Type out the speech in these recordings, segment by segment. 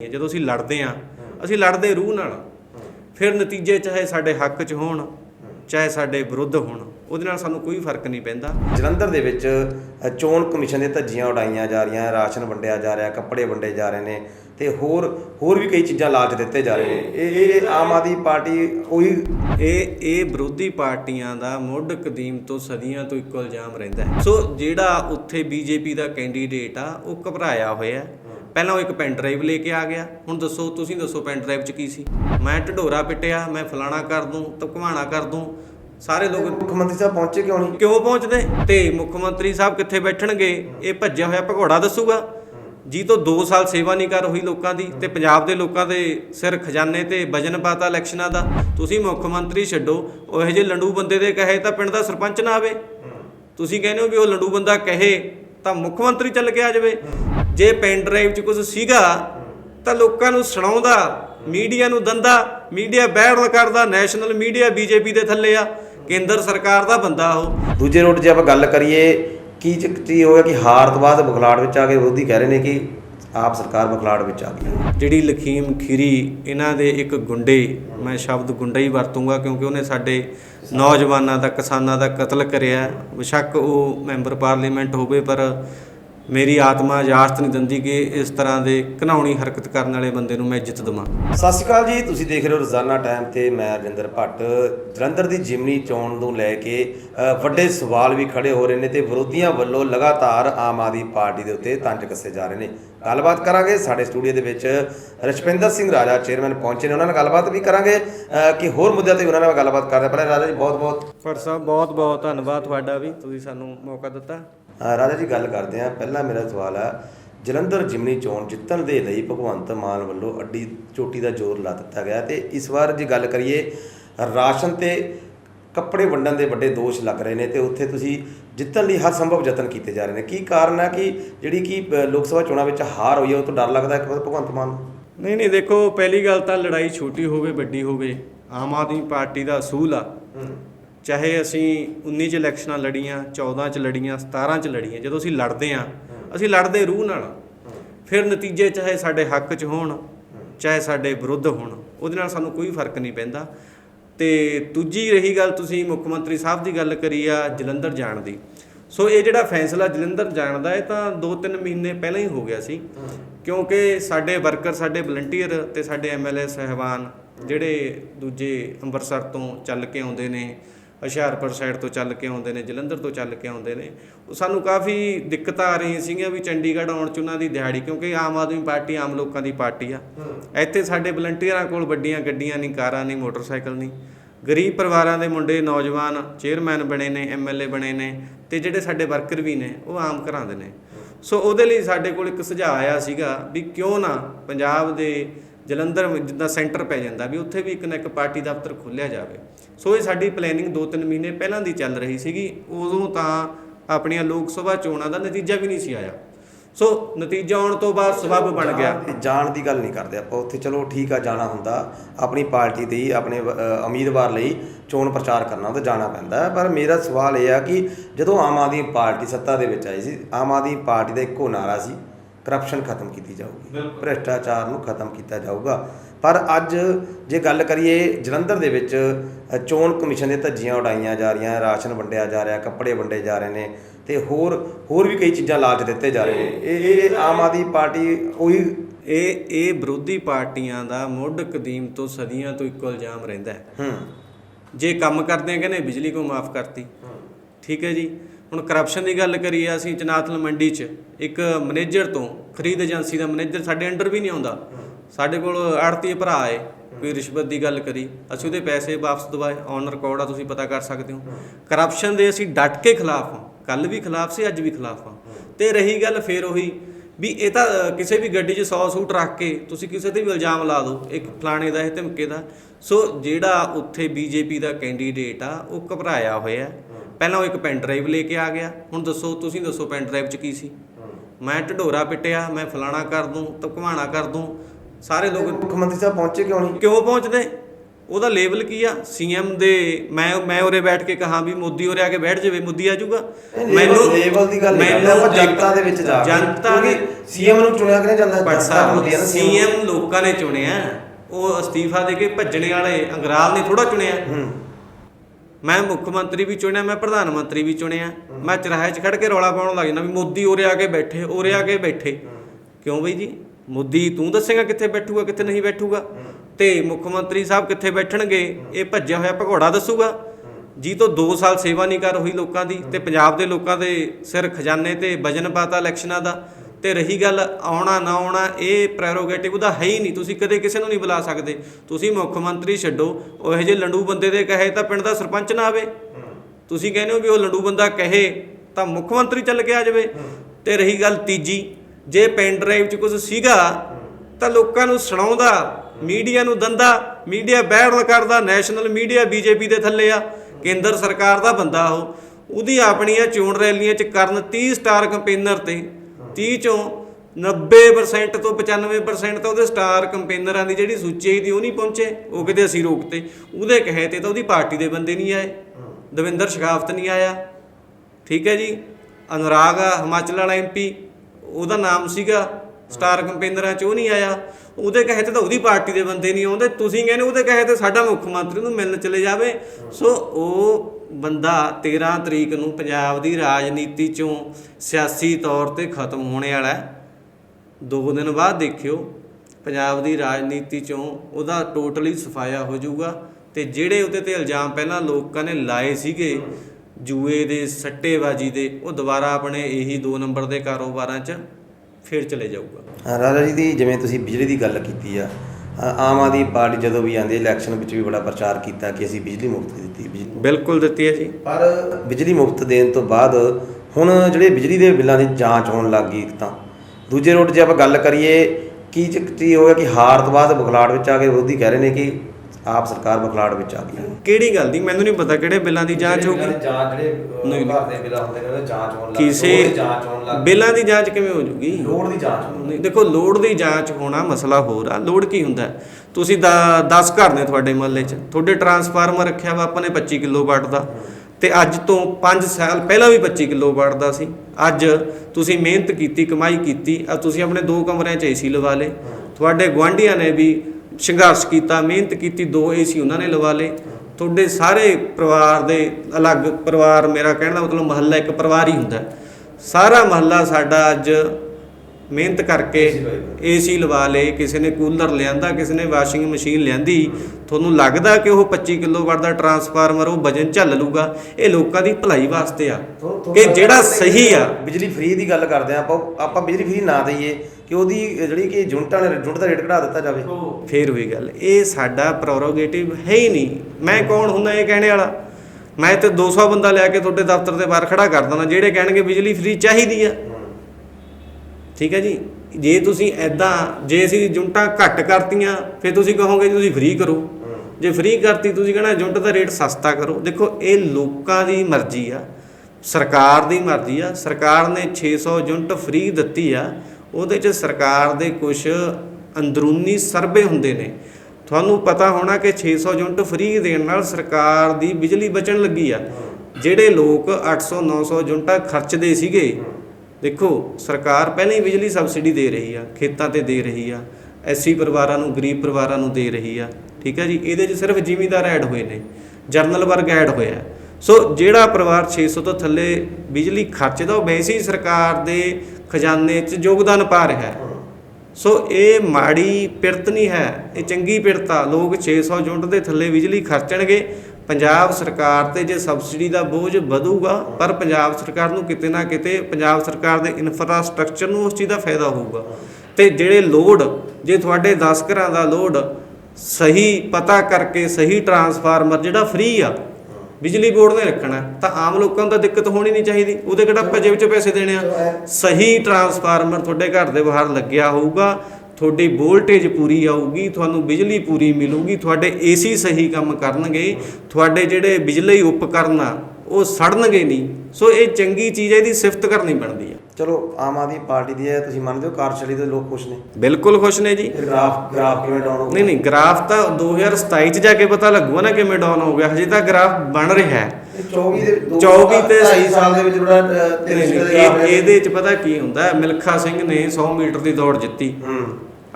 ਜਦੋਂ ਅਸੀਂ ਲੜਦੇ ਆ ਅਸੀਂ ਲੜਦੇ ਰੂਹ ਨਾਲ। ਫਿਰ ਨਤੀਜੇ ਚਾਹੇ ਸਾਡੇ ਹੱਕ 'ਚ ਹੋਣ ਚਾਹੇ ਸਾਡੇ ਵਿਰੁੱਧ ਹੋਣ ਉਹਦੇ ਨਾਲ ਸਾਨੂੰ ਕੋਈ ਫ਼ਰਕ ਨਹੀਂ ਪੈਂਦਾ। ਜਲੰਧਰ ਦੇ ਵਿੱਚ ਅ, ਚੋਣ ਕਮਿਸ਼ਨ ਦੀਆਂ ਧੱਜੀਆਂ ਉਡਾਈਆਂ ਜਾ ਰਹੀਆਂ ਰਾਸ਼ਨ ਵੰਡਿਆ ਜਾ ਰਿਹਾ ਕੱਪੜੇ ਵੰਡੇ ਜਾ ਰਹੇ ਨੇ ਤੇ ਹੋਰ ਹੋਰ ਵੀ ਕਈ ਚੀਜ਼ਾਂ ਲਾਲਚ ਦਿੱਤੇ ਜਾ ਰਹੇ ਨੇ। ਇਹ ਇਹ ਆਮ ਆਦਮੀ ਪਾਰਟੀ ਉਹੀ ਇਹ ਇਹ ਵਿਰੋਧੀ ਪਾਰਟੀਆਂ ਦਾ ਮੁੱਢ ਕਦੀਮ ਤੋਂ ਸਦੀਆਂ ਤੋਂ ਇੱਕੋ ਇਲਜ਼ਾਮ ਰਹਿੰਦਾ ਹੈ। ਸੋ ਜਿਹੜਾ ਉੱਥੇ ਬੀਜੇਪੀ ਦਾ ਕੈਂਡੀਡੇਟ ਆ ਉਹ ਘਬਰਾਇਆ ਹੋਇਆ ਹੈ। ਪਹਿਲਾਂ ਉਹ ਇੱਕ ਪੈਨ ਡਰਾਈਵ ਲੈ ਕੇ ਆ ਗਿਆ। ਹੁਣ ਦੱਸੋ ਤੁਸੀਂ ਦੱਸੋ ਪੈਨ ਡਰਾਈਵ 'ਚ ਕੀ ਸੀ? ਮੈਂ ਢਡੋਰਾ ਪਿੱਟਿਆ ਮੈਂ ਫਲਾਣਾ ਕਰ ਦੂੰ ਧਕਵਾਣਾ ਕਰ ਦੂੰ। ਸਾਰੇ ਲੋਕ ਮੁੱਖ ਮੰਤਰੀ ਸਾਹਿਬ ਪਹੁੰਚੇ ਕਿਉਂ ਨਹੀਂ? ਕਿਉਂ ਪਹੁੰਚਦੇ? ਤੇ ਮੁੱਖ ਮੰਤਰੀ ਸਾਹਿਬ ਕਿੱਥੇ ਬੈਠਣਗੇ? ਇਹ ਭੱਜਿਆ ਹੋਇਆ ਭਗੌੜਾ ਦੱਸੂਗਾ। ਜੀ ਤੋਂ 2 ਸਾਲ ਸੇਵਾ ਨਹੀਂ ਕਰ ਹੋਈ ਲੋਕਾਂ ਦੀ ਤੇ ਪੰਜਾਬ ਦੇ ਲੋਕਾਂ ਦੇ ਸਿਰ ਖਜ਼ਾਨੇ ਤੇ ਵਜਨ ਪਾਤਾ ਇਲੈਕਸ਼ਨਾਂ ਦਾ। ਤੁਸੀਂ ਮੁੱਖ ਮੰਤਰੀ ਛੱਡੋ। ਉਹ ਇਹੋ ਜਿਹੇ ਲੰਡੂ ਬੰਦੇ ਦੇ ਕਹੇ ਤਾਂ ਪਿੰਡ ਦਾ ਸਰਪੰਚ ਨਾ ਆਵੇ। ਤੁਸੀਂ ਕਹਿੰਦੇ ਹੋ ਵੀ ਉਹ ਲੰਡੂ ਬੰਦਾ ਕਹੇ। ਤਾਂ ਮੁੱਖ ਮੰਤਰੀ ਚੱਲ ਕੇ ਆ ਜਾਵੇ। ਜੇ ਪੈਨ ਡਰਾਈਵ 'ਚ ਕੁਝ ਸੀਗਾ, ਤਾਂ ਲੋਕਾਂ ਨੂੰ ਸੁਣਾਉਂਦਾ, ਮੀਡੀਆ ਨੂੰ ਦੰਦਾ, ਮੀਡੀਆ ਬਹਿਣ ਕਰਦਾ, ਨੈਸ਼ਨਲ ਮੀਡੀਆ ਬੀਜੇਪੀ ਦੇ ਥੱਲੇ ਆ, ਕੇਂਦਰ ਸਰਕਾਰ ਦਾ ਬੰਦਾ ਉਹ। ਦੂਜੇ ਰੋਡ ਜੇ ਆਪਾਂ ਗੱਲ ਕਰੀਏ, ਕੀ ਚ- ਹੋਇਆ ਕਿ ਹਾਰ ਤੋਂ ਬਾਅਦ ਬਖਲਾੜ ਵਿੱਚ ਆ ਕੇ ਵਿਰੋਧੀ ਕਹਿ ਰਹੇ ਨੇ ਕਿ ਆਪ ਸਰਕਾਰ ਬਖਲਾੜ ਵਿੱਚ ਆ ਗਈ। ਜਿਹੜੀ ਲਖੀਮ ਖੀਰੀ, ਇਹਨਾਂ ਦੇ ਇੱਕ ਗੁੰਡੇ, ਮੈਂ ਸ਼ਬਦ ਗੁੰਡਾ ਹੀ ਵਰਤੂੰਗਾ ਕਿਉਂਕਿ ਉਹਨੇ ਸਾਡੇ ਨੌਜਵਾਨਾਂ ਦਾ, ਕਿਸਾਨਾਂ ਦਾ ਕਤਲ ਕਰਿਆ। ਬੇਸ਼ੱਕ ਉਹ ਮੈਂਬਰ ਪਾਰਲੀਮੈਂਟ ਹੋਵੇ, ਪਰ ਮੇਰੀ ਆਤਮਾ ਇਜਾਜ਼ਤ ਨਹੀਂ ਦਿੰਦੀ ਕਿ ਇਸ ਤਰ੍ਹਾਂ ਦੇ ਘਨਾਉਣੀ ਹਰਕਤ ਕਰਨ ਵਾਲੇ ਬੰਦੇ ਨੂੰ ਮੈਂ ਇੱਜ਼ਤ ਦੇਵਾਂ। ਸਤਿ ਸ਼੍ਰੀ ਅਕਾਲ ਜੀ, ਤੁਸੀਂ ਦੇਖ ਰਹੇ ਹੋ ਰੋਜ਼ਾਨਾ ਟਾਈਮ ਤੇ ਮੈਂ ਰਜਿੰਦਰ ਭੱਟ। ਜਲੰਧਰ ਦੀ ਜਿਮਨੀ ਚੋਣ ਨੂੰ ਲੈ ਕੇ ਵੱਡੇ ਸਵਾਲ ਵੀ ਖੜੇ ਹੋ ਰਹੇ ਨੇ ਤੇ ਵਿਰੋਧੀਆਂ ਵੱਲੋਂ ਲਗਾਤਾਰ ਆਮ ਆਦਮੀ ਪਾਰਟੀ ਦੇ ਉੱਤੇ ਤੰਜ ਕੱਸੇ ਜਾ ਰਹੇ ਨੇ। ਗੱਲਬਾਤ ਕਰਾਂਗੇ। ਸਾਡੇ ਸਟੂਡੀਓ ਦੇ ਵਿੱਚ ਰਸ਼ਪਿੰਦਰ ਸਿੰਘ ਰਾਜਾ ਚੇਅਰਮੈਨ ਪਹੁੰਚੇ ਨੇ। ਉਹਨਾਂ ਨਾਲ ਗੱਲਬਾਤ ਵੀ ਕਰਾਂਗੇ। ਕਿ ਹੋਰ ਮੁੱਦਿਆਂ ਤੇ ਉਹਨਾਂ ਨਾਲ ਗੱਲਬਾਤ ਕਰਦੇ। ਪਹਿਲਾਂ ਰਾਜਾ ਜੀ ਬਹੁਤ ਬਹੁਤ ਪਰ ਸਾਹਿਬ ਬਹੁਤ ਬਹੁਤ ਧੰਨਵਾਦ ਤੁਹਾਡਾ ਵੀ। ਤੁਸੀਂ ਸਾਨੂੰ ਮੌਕਾ ਦਿੱਤਾ। ਰਾਜਾ ਜੀ ਗੱਲ ਕਰਦੇ ਹਾਂ। ਪਹਿਲਾ ਮੇਰਾ ਸਵਾਲ ਹੈ ਜਲੰਧਰ ਜਿਮਨੀ ਚੋਣ ਜਿੱਤਣ ਦੇ ਲਈ ਭਗਵੰਤ ਮਾਨ ਵੱਲੋਂ ਅੱਡੀ ਚੋਟੀ ਦਾ ਜ਼ੋਰ ਲਾ ਦਿੱਤਾ ਗਿਆ ਤੇ ਇਸ ਵਾਰ ਜੇ ਗੱਲ ਕਰੀਏ ਰਾਸ਼ਨ ਤੇ ਕੱਪੜੇ ਵੰਡਣ ਦੇ ਵੱਡੇ ਦੋਸ਼ ਲੱਗ ਰਹੇ ਨੇ ਤੇ ਉੱਥੇ ਤੁਸੀਂ ਜਿੱਤਣ ਲਈ ਹਰ ਸੰਭਵ ਯਤਨ ਕੀਤੇ ਜਾ ਰਹੇ ਨੇ। ਕੀ ਕਾਰਨ ਹੈ ਕਿ ਜਿਹੜੀ ਕਿ ਲੋਕ ਸਭਾ ਚੋਣਾਂ ਵਿੱਚ ਹਾਰ ਹੋਈ ਹੈ ਉਹ ਤੋਂ ਡਰ ਲੱਗਦਾ ਹੈ ਕਿ ਭਗਵੰਤ ਮਾਨ? ਨਹੀਂ ਨਹੀਂ ਦੇਖੋ ਪਹਿਲੀ ਗੱਲ ਤਾਂ ਲੜਾਈ ਛੋਟੀ ਹੋਵੇ ਵੱਡੀ ਹੋਵੇ ਆਮ ਆਦਮੀ ਪਾਰਟੀ ਦਾ ਅਸੂਲ ਆ। ਚਾਹੇ ਅਸੀਂ 19 ਚ ਇਲੈਕਸ਼ਨਾਂ ਲੜੀਆਂ 14 ਚ ਲੜੀਆਂ 17 ਚ ਲੜੀਆਂ ਜਦੋਂ ਅਸੀਂ ਲੜਦੇ ਆ ਅਸੀਂ ਲੜਦੇ ਰੂਹ ਨਾਲ। ਫਿਰ ਨਤੀਜੇ ਚਾਹੇ ਸਾਡੇ ਹੱਕ 'ਚ ਹੋਣ ਚਾਹੇ ਸਾਡੇ ਵਿਰੁੱਧ ਹੋਣ ਉਹਦੇ ਨਾਲ ਸਾਨੂੰ ਕੋਈ ਫ਼ਰਕ ਨਹੀਂ ਪੈਂਦਾ। ਤੇ ਦੂਜੀ ਰਹੀ ਗੱਲ ਤੁਸੀਂ ਮੁੱਖ ਮੰਤਰੀ ਸਾਹਿਬ ਦੀ ਗੱਲ ਕਰੀ ਆ ਜਲੰਧਰ ਜਾਣ ਦੀ। ਸੋ ਇਹ ਜਿਹੜਾ ਫੈਸਲਾ ਜਲੰਧਰ ਜਾਣ ਦਾ, ਇਹ ਤਾਂ 2-3 ਮਹੀਨੇ ਪਹਿਲਾਂ ਹੀ ਹੋ ਗਿਆ ਸੀ। ਕਿਉਂਕਿ ਸਾਡੇ ਵਰਕਰ, ਸਾਡੇ ਵਲੰਟੀਅਰ ਤੇ ਸਾਡੇ ਐਮਐਲਏ ਸਹਿਬਾਨ ਜਿਹੜੇ ਦੂਜੇ ਅੰਮ੍ਰਿਤਸਰ ਤੋਂ ਚੱਲ ਕੇ ਆਉਂਦੇ ਨੇ ਹੁਸ਼ਿਆਰਪੁਰ ਸਾਈਡ ਤੋਂ ਚੱਲ ਕੇ ਆਉਂਦੇ ਨੇ ਜਲੰਧਰ ਤੋਂ ਚੱਲ ਕੇ ਆਉਂਦੇ ਨੇ। ਉਹ ਸਾਨੂੰ ਕਾਫੀ ਦਿੱਕਤਾਂ ਆ ਰਹੀਆਂ ਸੀਗੀਆਂ ਵੀ ਚੰਡੀਗੜ੍ਹ ਆਉਣ ਚ ਉਹਨਾਂ ਦੀ ਦਿਹਾੜੀ ਕਿਉਂਕਿ ਆਮ ਆਦਮੀ ਪਾਰਟੀ ਆਮ ਲੋਕਾਂ ਦੀ ਪਾਰਟੀ ਆ। ਇੱਥੇ ਸਾਡੇ ਵਲੰਟੀਅਰਾਂ ਕੋਲ ਵੱਡੀਆਂ ਗੱਡੀਆਂ ਨਹੀਂ ਕਾਰਾਂ ਨਹੀਂ ਮੋਟਰਸਾਈਕਲ ਨਹੀਂ। ਗਰੀਬ ਪਰਿਵਾਰਾਂ ਦੇ ਮੁੰਡੇ ਨੌਜਵਾਨ ਚੇਅਰਮੈਨ ਬਣੇ ਨੇ ਐਮਐਲਏ ਬਣੇ ਨੇ ਤੇ ਜਿਹੜੇ ਸਾਡੇ ਵਰਕਰ ਵੀ ਨੇ ਉਹ ਆਮ ਘਰਾਂ ਦੇ ਨੇ। ਸੋ ਉਹਦੇ ਲਈ ਸਾਡੇ ਕੋਲ ਇੱਕ ਸੁਝਾਅ ਆਇਆ ਸੀਗਾ ਵੀ ਕਿਉਂ ਨਾ ਪੰਜਾਬ ਦੇ ਜਲੰਧਰ ਜਿੱਦਾਂ ਸੈਂਟਰ ਪੈ ਜਾਂਦਾ ਵੀ ਉੱਥੇ ਵੀ ਇੱਕ ਨਾ ਇੱਕ ਪਾਰਟੀ ਦਫ਼ਤਰ ਖੋਲ੍ਹਿਆ ਜਾਵੇ। ਸੋ ਇਹ ਸਾਡੀ ਪਲੈਨਿੰਗ 2-3 ਮਹੀਨੇ ਪਹਿਲਾਂ ਦੀ ਚੱਲ ਰਹੀ ਸੀਗੀ। ਉਦੋਂ ਤਾਂ ਆਪਣੀਆਂ ਲੋਕ ਸਭਾ ਚੋਣਾਂ ਦਾ ਨਤੀਜਾ ਵੀ ਨਹੀਂ ਸੀ ਆਇਆ। ਸੋ ਨਤੀਜਾ ਆਉਣ ਤੋਂ ਬਾਅਦ ਸਬਬ ਬਣ ਗਿਆ। ਤੇ ਜਾਣ ਦੀ ਗੱਲ ਨਹੀਂ ਕਰਦੇ ਆਪਾਂ। ਉੱਥੇ ਚਲੋ ਠੀਕ ਆ ਜਾਣਾ ਹੁੰਦਾ। ਆਪਣੀ ਪਾਰਟੀ ਦੇ ਆਪਣੇ ਉਮੀਦਵਾਰ ਲਈ ਚੋਣ ਪ੍ਰਚਾਰ ਕਰਨਾ ਤਾਂ ਜਾਣਾ ਪੈਂਦਾ। ਪਰ ਮੇਰਾ ਸਵਾਲ ਇਹ ਆ ਕਿ ਜਦੋਂ ਆਮ ਆਦਮੀ ਪਾਰਟੀ ਸੱਤਾ ਦੇ ਵਿੱਚ ਆਈ ਸੀ ਆਮ ਆਦਮੀ ਪਾਰਟੀ ਦਾ ਇੱਕੋ ਨਾਰਾ ਸੀ ਕਰਪਸ਼ਨ ਖਤਮ ਕੀਤੀ ਜਾਊਗੀ। ਭ੍ਰਿਸ਼ਟਾਚਾਰ ਨੂੰ ਖਤਮ ਕੀਤਾ ਜਾਊਗਾ। ਪਰ ਅੱਜ ਜੇ ਗੱਲ ਕਰੀਏ ਜਲੰਧਰ ਦੇ ਵਿੱਚ ਚੋਣ ਕਮਿਸ਼ਨ ਦੀਆਂ ਧੱਜੀਆਂ ਉਡਾਈਆਂ ਜਾ ਰਹੀਆਂ ਰਾਸ਼ਨ ਵੰਡਿਆ ਜਾ ਰਿਹਾ ਕੱਪੜੇ ਵੰਡੇ ਜਾ ਰਹੇ ਨੇ ਤੇ ਹੋਰ ਹੋਰ ਵੀ ਕਈ ਚੀਜ਼ਾਂ ਲਾਲਚ ਦਿੱਤੇ ਜਾ ਰਹੇ ਨੇ। ਇਹ ਇਹ ਆਮ ਆਦਮੀ ਪਾਰਟੀ ਉਹੀ ਇਹ ਇਹ ਵਿਰੋਧੀ ਪਾਰਟੀਆਂ ਦਾ ਮੁੱਢ ਕਦੀਮ ਤੋਂ ਸਦੀਆਂ ਤੋਂ ਇੱਕੋ ਇਲਜ਼ਾਮ ਰਹਿੰਦਾ ਹੈ। ਹੂੰ। ਜੇ ਕੰਮ ਕਰਦੇ ਆ ਕਹਿੰਦੇ ਬਿਜਲੀ ਕੋ ਮਾਫ ਕਰਤੀ। ਠੀਕ ਹੈ ਜੀ। ਹੁਣ ਕਰਪਸ਼ਨ ਦੀ ਗੱਲ ਕਰੀਏ ਅਸੀਂ ਚਨਾਤਲ ਮੰਡੀ 'ਚ ਇੱਕ ਮੈਨੇਜਰ ਤੋਂ ਖਰੀਦ ਏਜੰਸੀ ਦਾ ਮੈਨੇਜਰ ਸਾਡੇ ਅੰਡਰ ਵੀ ਨਹੀਂ ਆਉਂਦਾ। ਸਾਡੇ ਕੋਲ ਆੜਤੀ ਭਰਾ ਆਏ ਕੋਈ ਰਿਸ਼ਵਤ ਦੀ ਗੱਲ ਕਰੀ। ਅਸੀਂ ਉਹਦੇ ਪੈਸੇ ਵਾਪਸ ਦਵਾਏ ਔਨ ਰਿਕਾਰਡ ਆ, ਤੁਸੀਂ ਪਤਾ ਕਰ ਸਕਦੇ ਹੋ। ਕਰਪਸ਼ਨ ਦੇ ਅਸੀਂ ਡਟ ਕੇ ਖਿਲਾਫ ਹਾਂ। ਕੱਲ ਵੀ ਖਿਲਾਫ ਸੀ, ਅੱਜ ਵੀ ਖਿਲਾਫ ਹਾਂ। ਤੇ ਰਹੀ ਗੱਲ ਫੇਰ ਉਹੀ ਵੀ ਇਹ ਤਾਂ ਕਿਸੇ ਵੀ ਗੱਡੀ 'ਚ 100 ਸੂਟ ਰੱਖ ਕੇ ਤੁਸੀਂ ਕਿਸੇ ਤੇ ਵੀ ਇਲਜ਼ਾਮ ਲਾ ਦਿਓ, ਇੱਕ ਫਲਾਣੇ ਦਾ ਇਹ ਧਮਕੇ ਦਾ। ਸੋ ਜਿਹੜਾ ਉੱਥੇ ਬੀਜੇਪੀ ਦਾ ਕੈਂਡੀਡੇਟ ਆ, ਉਹ ਘਬਰਾਇਆ ਹੋਇਆ। ਪਹਿਲਾਂ ਉਹ ਇੱਕ ਪੈਨ ਡਰਾਈਵ ਲੈ ਕੇ ਆ ਗਿਆ। ਹੁਣ ਦੱਸੋ, ਤੁਸੀਂ ਦੱਸੋ ਪੈਨ ਡਰਾਈਵ 'ਚ ਕੀ ਸੀ? ਮੈਂ ਢਡੋਰਾ ਪਿੱਟਿਆ, ਮੈਂ ਫਲਾਣਾ ਕਰ ਦੂੰ ਧਕਵਾਣਾ ਕਰ ਦੂੰ। ਸਾਰੇ ਲੋਕ ਮੁੱਖ ਮੰਤਰੀ ਸਾਹਿਬ ਪਹੁੰਚੇ ਕਿਉਂ ਨਹੀਂ? ਕਿਉਂ ਪਹੁੰਚਦੇ? ਉਹਦਾ ਲੈਵਲ ਕੀ ਆ? ਸੀਐਮ ਦੇ ਮੈਂ ਮੈਂ ਉਰੇ ਬੈਠ ਕੇ ਕਹਾ ਵੀ ਮੋਦੀ ਉਰੇ ਆ ਕੇ ਬੈਠ ਜਾਵੇ ਮੋਦੀ ਆ ਜਾਊਗਾ। ਲੈਵਲ ਦੀ ਗੱਲ ਨਹੀਂ ਆਪਾਂ ਜਨਤਾ ਦੇ ਵਿੱਚ ਜਾ ਜਨਤਾ ਨੇ ਸੀਐਮ ਨੂੰ ਚੁਣਿਆ ਕਿਨੇ ਜਾਂਦਾ? ਪਰ ਸਾਹਿਬ ਸੀਐਮ ਲੋਕਾਂ ਨੇ ਚੁਣਿਆ। ਉਹ ਅਸਤੀਫਾ ਦੇ ਕੇ ਭੱਜਣੇ ਵਾਲੇ ਅੰਗਰਾਲ ਨੇ ਥੋੜਾ ਚੁਣਿਆ। ਮੈਂ ਮੁੱਖ ਮੰਤਰੀ ਵੀ ਚੁਣਿਆ ਮੈਂ ਪ੍ਰਧਾਨ ਮੰਤਰੀ ਵੀ ਚੁਣਿਆ। ਮੈਂ ਚਰਾਹੇ 'ਚ ਖੜ ਕੇ ਰੌਲਾ ਪਾਉਣ ਲੱਗ ਜਾਂਦਾ ਵੀ ਮੋਦੀ ਉਰੇ ਆ ਕੇ ਬੈਠੇ ਉਰੇ ਆ ਕੇ ਬੈਠੇ। ਕਿਉਂ ਬਈ ਜੀ? ਮੋਦੀ ਤੂੰ ਦੱਸੇਗਾ ਕਿੱਥੇ ਬੈਠੂਗਾ, ਕਿੱਥੇ ਨਹੀਂ ਬੈਠੂਗਾ? ਤੇ ਮੁੱਖ ਮੰਤਰੀ ਸਾਹਿਬ ਕਿੱਥੇ ਬੈਠਣਗੇ? ਇਹ ਭੱਜਿਆ ਹੋਇਆ ਭਗੌੜਾ ਦੱਸੂਗਾ। ਜੀ ਤੋਂ 2 ਸਾਲ ਸੇਵਾ ਨਹੀਂ ਕਰ ਹੋਈ ਲੋਕਾਂ ਦੀ ਤੇ ਪੰਜਾਬ ਦੇ ਲੋਕਾਂ ਦੇ ਸਿਰ ਖਜ਼ਾਨੇ ਤੇ ਵਜਨ ਪਾਤਾ ਇਲੈਕਸ਼ਨਾਂ ਦਾ। ਤੇ ਰਹੀ ਗੱਲ ਆਉਣਾ ਨਾ ਆਉਣਾ, ਇਹ ਪ੍ਰੈਰੋਗੇਟਿਵ ਉਹਦਾ ਹੈ ਹੀ ਨਹੀਂ। ਤੁਸੀਂ ਕਦੇ ਕਿਸੇ ਨੂੰ ਨਹੀਂ ਬੁਲਾ ਸਕਦੇ। ਤੁਸੀਂ ਮੁੱਖ ਮੰਤਰੀ ਛੱਡੋ। ਉਹ ਇਹੋ ਜਿਹੇ ਲੰਡੂ ਬੰਦੇ ਦੇ ਕਹੇ ਤਾਂ ਪਿੰਡ ਦਾ ਸਰਪੰਚ ਨਾ ਆਵੇ। ਤੁਸੀਂ ਕਹਿੰਦੇ ਹੋ ਵੀ ਉਹ ਲੰਡੂ ਬੰਦਾ ਕਹੇ ਤਾਂ ਮੁੱਖ ਮੰਤਰੀ ਚੱਲ ਕੇ ਆ ਜਾਵੇ। ਤੇ ਰਹੀ ਗੱਲ ਤੀਜੀ ਜੇ ਪੈਨ ਡਰਾਈਵ 'ਚ ਕੁਝ ਸੀਗਾ, ਤਾਂ ਲੋਕਾਂ ਨੂੰ ਸੁਣਾਉਂਦਾ, ਮੀਡੀਆ ਨੂੰ ਦੰਦਾ, ਮੀਡੀਆ ਬੈਰਨ ਕਰਦਾ ਨੈਸ਼ਨਲ ਮੀਡੀਆ ਬੀਜੇਪੀ ਦੇ ਥੱਲੇ ਆ, ਕੇਂਦਰ ਸਰਕਾਰ ਦਾ ਬੰਦਾ ਉਹ। ਉਹਦੀ ਆਪਣੀਆਂ ਚੋਣ ਰੈਲੀਆਂ 'ਚ ਕਰਨ 30 ਸਟਾਰ ਕੰਪੇਨਰ ਤੇ 30 ਚੋਂ 90% ਤੋਂ 95% ਤਾਂ ਉਹਦੇ ਸਟਾਰ ਕੰਪੇਨਰਾਂ ਦੀ ਜਿਹੜੀ ਸੂਚੀ ਆਈ ਦੀ, ਉਹ ਨਹੀਂ ਪਹੁੰਚੇ, ਉਹ ਕਿਤੇ ਅਸੀਂ ਰੋਕਤੇ। ਉਹਦੇ ਕਹੇ ਤੇ ਤਾਂ ਉਹਦੀ ਪਾਰਟੀ ਦੇ ਬੰਦੇ ਨਹੀਂ ਆਏ। ਦਵਿੰਦਰ ਸ਼ਗਾਫਤ ਨਹੀਂ ਆਇਆ। ਠੀਕ ਹੈ ਜੀ? ਅਨੁਰਾਗ ਆ, ਹਿਮਾਚਲ ਵਾਲਾ ਐਮਪੀ ਉਹਦਾ ਨਾਮ ਸੀਗਾ ਸਟਾਰ ਕੰਪੇਨਰਾਂ 'ਚ, ਉਹ ਨਹੀਂ ਆਇਆ। ਉਹਦੇ ਕਹੇ ਤੇ ਤਾਂ ਉਹਦੀ ਪਾਰਟੀ ਦੇ ਬੰਦੇ ਨਹੀਂ ਆਉਂਦੇ। ਤੁਸੀਂ ਕਹਿੰਦੇ ਉਹਦੇ ਕਹੇ ਤੇ ਸਾਡਾ ਮੁੱਖ ਮੰਤਰੀ ਨੂੰ ਮਿਲਣ ਚਲੇ ਜਾਵੇ। ਸੋ ਉਹ ਬੰਦਾ 13 ਤਰੀਕ ਨੂੰ ਪੰਜਾਬ ਦੀ ਰਾਜਨੀਤੀ ਚੋਂ ਸਿਆਸੀ ਤੌਰ ਤੇ ਖਤਮ ਹੋਣੇ ਵਾਲਾ ਹੈ। ਦੋ ਦਿਨ ਬਾਅਦ ਦੇਖਿਓ, ਪੰਜਾਬ ਦੀ ਰਾਜਨੀਤੀ ਚੋਂ ਉਹਦਾ ਟੋਟਲੀ ਸਫਾਇਆ ਹੋ ਜਾਊਗਾ। ਤੇ ਜਿਹੜੇ ਉਹਦੇ ਤੇ ਇਲਜ਼ਾਮ ਪਹਿਲਾਂ ਲੋਕਾਂ ਨੇ ਲਾਏ ਸੀਗੇ ਜੂਏ ਦੇ ਸੱਟੇਬਾਜੀ ਦੇ ਉਹ ਦੁਬਾਰਾ ਆਪਣੇ ਇਹੀ ਦੋ ਨੰਬਰ ਦੇ ਕਾਰੋਬਾਰਾਂ 'ਚ ਫਿਰ ਚਲੇ ਜਾਊਗਾ। ਰਾਜਾ ਜੀ ਦੀ ਜਿਵੇਂ ਤੁਸੀਂ ਬਿਜਲੀ ਦੀ ਗੱਲ ਕੀਤੀ ਆ ਆਮ ਆਦਮੀ ਪਾਰਟੀ ਜਦੋਂ ਵੀ ਆਂਦੀ ਇਲੈਕਸ਼ਨ ਵਿੱਚ ਵੀ ਬੜਾ ਪ੍ਰਚਾਰ ਕੀਤਾ ਕਿ ਅਸੀਂ ਬਿਜਲੀ ਮੁਫਤ ਦਿੱਤੀ ਬਿਲਕੁਲ ਦਿੱਤੀ ਹੈ ਜੀ। ਪਰ ਬਿਜਲੀ ਮੁਫਤ ਦੇਣ ਤੋਂ ਬਾਅਦ ਹੁਣ ਜਿਹੜੇ ਬਿਜਲੀ ਦੇ ਬਿੱਲਾਂ ਦੀ ਜਾਂਚ ਹੋਣ ਲੱਗ ਗਈ ਇੱਕ ਤਾਂ। ਦੂਜੇ ਰੋਡ ਜੇ ਆਪਾਂ ਗੱਲ ਕਰੀਏ ਕੀ ਚ- ਕੀ ਹੋਇਆ ਕਿ ਹਾਰ ਤੋਂ ਬਾਅਦ ਬਖਲਾੜ ਵਿੱਚ ਆ ਕੇ ਵਿਰੋਧੀ ਕਹਿ ਰਹੇ ਨੇ ਕਿ ਆਪ ਸਰਕਾਰ ਬਖਲਾੜ ਵਿੱਚ ਆ ਗਈ। ਕਿਹੜੀ ਗੱਲ ਦੀ? ਮੈਨੂੰ ਨਹੀਂ ਪਤਾ ਕਿਹੜੇ ਬਿੱਲਾਂ ਦੀ ਜਾਂਚ ਹੋਊਗੀ ਜਾਂਚ ਜਿਹੜੇ ਨਹੀਂ, ਨਹੀਂ। ਘਰ ਦੇ ਬਿੱਲਾਂ ਹੁੰਦੇ ਨੇ ਉਹਦੀ ਜਾਂਚ ਹੋਣ ਲੱਗ ਕਿਸੇ ਲੋੜ ਦੀ ਜਾਂਚ ਹੋਣ ਲੱਗ ਬਿੱਲਾਂ ਦੀ ਜਾਂਚ ਕਿਵੇਂ ਹੋ ਜੂਗੀ? ਲੋੜ ਦੀ ਜਾਂਚ ਹੋਣ। ਨਹੀਂ ਦੇਖੋ ਲੋਡ ਦੀ ਜਾਂਚ ਹੋਣਾ ਮਸਲਾ ਹੋਰ ਆ। ਲੋਡ ਕੀ ਹੁੰਦਾ? ਤੁਸੀਂ 10 ਘਰ ਨੇ ਤੁਹਾਡੇ ਮਹੱਲੇ 'ਚ। ਤੁਹਾਡੇ ਟਰਾਂਸਫਾਰਮਰ ਰੱਖਿਆ ਵਾ ਆਪਾਂ ਨੇ 25 ਕਿਲੋ ਵਾਟ ਦਾ। ਤੇ ਅੱਜ ਤੋਂ 5 ਸਾਲ ਪਹਿਲਾਂ ਵੀ 25 ਕਿਲੋ ਵਾਟ ਦਾ ਸੀ। ਅੱਜ ਤੁਸੀਂ ਮਿਹਨਤ ਕੀਤੀ ਕਮਾਈ ਕੀਤੀ ਆ ਤੁਸੀਂ ਆਪਣੇ ਦੋ ਕਮਰਿਆਂ 'ਚ ਏਸੀ ਲਵਾ ਲੇ ਤੁਹਾਡੇ ਗੁਆਂਢੀਆਂ ਨੇ ਵੀ ਸੰਘਰਸ਼ ਕੀਤਾ ਮਿਹਨਤ ਕੀਤੀ ਦੋ ਏਸੀ ਉਹਨਾਂ ਨੇ ਲਵਾ ਲੇ ਤੁਹਾਡੇ ਸਾਰੇ ਪਰਿਵਾਰ ਦੇ ਅਲੱਗ ਪਰਿਵਾਰ ਮੇਰਾ ਕਹਿਣ ਦਾ ਮਤਲਬ ਮਹੱਲਾ ਇੱਕ ਪਰਿਵਾਰ ਹੀ ਹੁੰਦਾ। ਸਾਰਾ ਮਹੱਲਾ ਸਾਡਾ ਅੱਜ ਮਿਹਨਤ ਕਰਕੇ ਏਸੀ ਲਵਾ ਲਏ। ਕਿਸੇ ਨੇ ਕੂਲਰ ਲਿਆਂਦਾ ਕਿਸੇ ਨੇ ਵਾਸ਼ਿੰਗ ਮਸ਼ੀਨ ਲਿਆਂਦੀ। ਤੁਹਾਨੂੰ ਲੱਗਦਾ ਕਿ ਉਹ 25 ਕਿਲੋ ਵਾਟ ਦਾ ਟਰਾਂਸਫਾਰਮਰ ਉਹ ਵਜਨ ਝੱਲ ਲੂਗਾ ਇਹ ਲੋਕਾਂ ਦੀ ਭਲਾਈ ਵਾਸਤੇ ਆ ਕਿ ਜਿਹੜਾ ਸਹੀ ਆ। ਬਿਜਲੀ ਫ੍ਰੀ ਦੀ ਗੱਲ ਕਰਦੇ ਆ ਆਪਾਂ। ਆਪਾਂ ਬਿਜਲੀ ਫ੍ਰੀ ਨਾ ਦਈਏ। ਕਿ ਉਹਦੀ ਜਿਹੜੀ ਕਿ ਯੂਨਿਟਾਂ ਨੇ ਯੂਨਿਟ ਦਾ ਰੇਟ ਘਟਾ ਦਿੱਤਾ ਜਾਵੇ। ਫੇਰ ਹੋਈ ਗੱਲ। ਇਹ ਸਾਡਾ ਪ੍ਰੋਰੋਗੇਟਿਵ ਹੈ ਹੀ ਨਹੀਂ। ਮੈਂ ਕੌਣ ਹੁੰਦਾ ਇਹ ਕਹਿਣੇ ਵਾਲਾ? ਮੈਂ ਤੇ 200 ਬੰਦਾ ਲਿਆ ਕੇ ਤੁਹਾਡੇ ਦਫ਼ਤਰ ਦੇ ਬਾਹਰ ਖੜਾ ਕਰ ਦਿੰਦਾ। ਜਿਹੜੇ ਕਹਿਣਗੇ ਬਿਜਲੀ ਫ੍ਰੀ ਚਾਹੀਦੀ ਆ। ਠੀਕ ਹੈ ਜੀ? ਜੇ ਤੁਸੀਂ ਐਦਾਂ ਜੇ ਅਸੀਂ ਯੂਨਿਟਾਂ ਘੱਟ ਕਰਤੀਆਂ ਫਿਰ ਤੁਸੀਂ ਕਹੋਗੇ ਤੁਸੀਂ ਫ੍ਰੀ ਕਰੋ। ਜੇ ਫ੍ਰੀ ਕਰਤੀ ਤੁਸੀਂ ਕਹਣਾ ਯੂਨਿਟ ਦਾ ਰੇਟ ਸਸਤਾ ਕਰੋ। ਦੇਖੋ ਇਹ ਲੋਕਾਂ ਦੀ ਮਰਜ਼ੀ ਆ। ਸਰਕਾਰ ਦੀ ਮਰਜ਼ੀ ਆ। ਸਰਕਾਰ ਨੇ 600 ਯੂਨਿਟ ਫ੍ਰੀ ਦਿੱਤੀ ਆ। ਉਹਦੇ 'ਚ ਸਰਕਾਰ ਦੇ ਕੁਝ ਅੰਦਰੂਨੀ ਸਰਵੇ ਹੁੰਦੇ ਨੇ। ਤੁਹਾਨੂੰ ਪਤਾ ਹੋਣਾ ਕਿ 600 ਯੂਨਿਟ ਫ੍ਰੀ ਦੇਣ ਨਾਲ ਸਰਕਾਰ ਦੀ ਬਿਜਲੀ ਬਚਣ ਲੱਗੀ ਆ। ਜਿਹੜੇ ਲੋਕ 800 900 ਯੂਨਿਟਾਂ ਖਰਚਦੇ ਸੀਗੇ, ਦੇਖੋ, ਸਰਕਾਰ ਪਹਿਲਾਂ ਹੀ ਬਿਜਲੀ ਸਬਸਿਡੀ ਦੇ ਰਹੀ ਆ, ਖੇਤਾਂ ਤੇ ਦੇ ਰਹੀ ਆ, ਐਸੀ ਪਰਿਵਾਰਾਂ ਨੂੰ, ਗਰੀਬ ਪਰਿਵਾਰਾਂ ਨੂੰ ਦੇ ਰਹੀ ਆ, ਠੀਕ ਹੈ ਜੀ? ਇਹਦੇ 'ਚ ਸਿਰਫ ਜ਼ਿਮੀਦਾਰ ਐਡ ਹੋਏ ਨੇ, ਜਰਨਲ ਵਰਗ ਐਡ ਹੋਇਆ। ਸੋ ਜਿਹੜਾ ਪਰਿਵਾਰ 600 ਤੋਂ ਥੱਲੇ ਬਿਜਲੀ ਖਰਚਦਾ, ਉਹ ਵੈਸੇ ਹੀ ਸਰਕਾਰ ਦੇ ਖਜ਼ਾਨੇ 'ਚ ਯੋਗਦਾਨ ਪਾ ਰਿਹਾ ਹੈ। ਸੋ ਇਹ ਮਾੜੀ ਪਿਰਤ ਨਹੀਂ ਹੈ, ਇਹ ਚੰਗੀ ਪਿਰਤ ਆ। ਲੋਕ 600 ਯੂਨਿਟ ਦੇ ਥੱਲੇ ਬਿਜਲੀ ਖਰਚਣਗੇ। ਪੰਜਾਬ ਸਰਕਾਰ ਤੇ ਜੇ ਸਬਸਿਡੀ ਦਾ ਬੋਝ ਵਧੂਗਾ, ਪਰ ਪੰਜਾਬ ਸਰਕਾਰ ਨੂੰ ਕਿਤੇ ਨਾ ਕਿਤੇ ਪੰਜਾਬ ਸਰਕਾਰ ਦੇ ਇਨਫਰਾਸਟ੍ਰਕਚਰ ਨੂੰ ਉਸ ਚੀਜ਼ ਦਾ ਫਾਇਦਾ ਹੋਊਗਾ। ਤੇ ਜਿਹੜੇ ਲੋਡ ਜੇ ਤੁਹਾਡੇ 10 ਘਰਾਂ ਦਾ ਲੋਡ ਸਹੀ ਪਤਾ ਕਰਕੇ ਸਹੀ ਟਰਾਂਸਫਾਰਮਰ ਜਿਹੜਾ ਫ੍ਰੀ ਆ ਬਿਜਲੀ ਬੋਰਡ ਨੇ ਰੱਖਣਾ, ਤਾਂ ਆਮ ਲੋਕਾਂ ਨੂੰ ਤਾਂ ਦਿੱਕਤ ਹੋਣੀ ਨਹੀਂ ਚਾਹੀਦੀ। ਉਹਦੇ ਕਿਹੜਾ ਆਪਾਂ ਜੇਬ 'ਚ ਪੈਸੇ ਦੇਣੇ ਆ? ਸਹੀ ਟਰਾਂਸਫਾਰਮਰ ਤੁਹਾਡੇ ਘਰ ਦੇ ਬਾਹਰ ਲੱਗਿਆ ਹੋਊਗਾ, ਤੁਹਾਡੀ ਵੋਲਟੇਜ ਪੂਰੀ ਆਊਗੀ, ਤੁਹਾਨੂੰ ਬਿਜਲੀ ਪੂਰੀ ਮਿਲੂਗੀ, ਤੁਹਾਡੇ ਏਸੀ ਸਹੀ ਕੰਮ ਕਰਨਗੇ, ਤੁਹਾਡੇ ਜਿਹੜੇ ਬਿਜਲੀ ਉਪਕਰਨ ਆ ਉਹ ਸੜਨਗੇ ਨਹੀਂ। ਸੋ ਇਹ ਚੰਗੀ ਚੀਜ਼ ਹੈ ਇਹਦੀ ਸਿਫਤ ਕਰਨੀ ਬਣਦੀ ਆ ਚਲੋ ਆਮ ਆਦਮੀ ਪਾਰਟੀ ਦੀ ਹੈ ਤੁਸੀਂ ਮੰਨਦੇ ਹੋ ਕਾਰਜਸ਼ੈਲੀ ਦੇ ਲੋਕ ਖੁਸ਼ ਨੇ? ਬਿਲਕੁਲ ਖੁਸ਼ ਨੇ ਜੀ। ਗ੍ਰਾਫ ਗ੍ਰਾਫ ਕਿਵੇਂ ਡਾਊਨ ਹੋ ਨਹੀਂ ਨਹੀਂ ਗ੍ਰਾਫ ਤਾਂ 2027 ਚ ਜਾ ਕੇ ਪਤਾ ਲੱਗੂਗਾ ਨਾ ਕਿਵੇਂ ਡਾਊਨ ਹੋ ਗਿਆ। ਹਜੇ ਤਾਂ ਗ੍ਰਾਫ ਬਣ ਰਿਹਾ ਹੈ। 24 ਦੇ 24 ਤੇ 2.5 ਸਾਲ ਦੇ ਵਿੱਚ ਬੜਾ ਇਹਦੇ ਚ ਪਤਾ ਕੀ ਹੁੰਦਾ ਮਿਲਖਾ ਸਿੰਘ ਨੇ 100 ਮੀਟਰ ਦੀ ਦੌੜ ਜਿੱਤੀ। ਹੂੰ।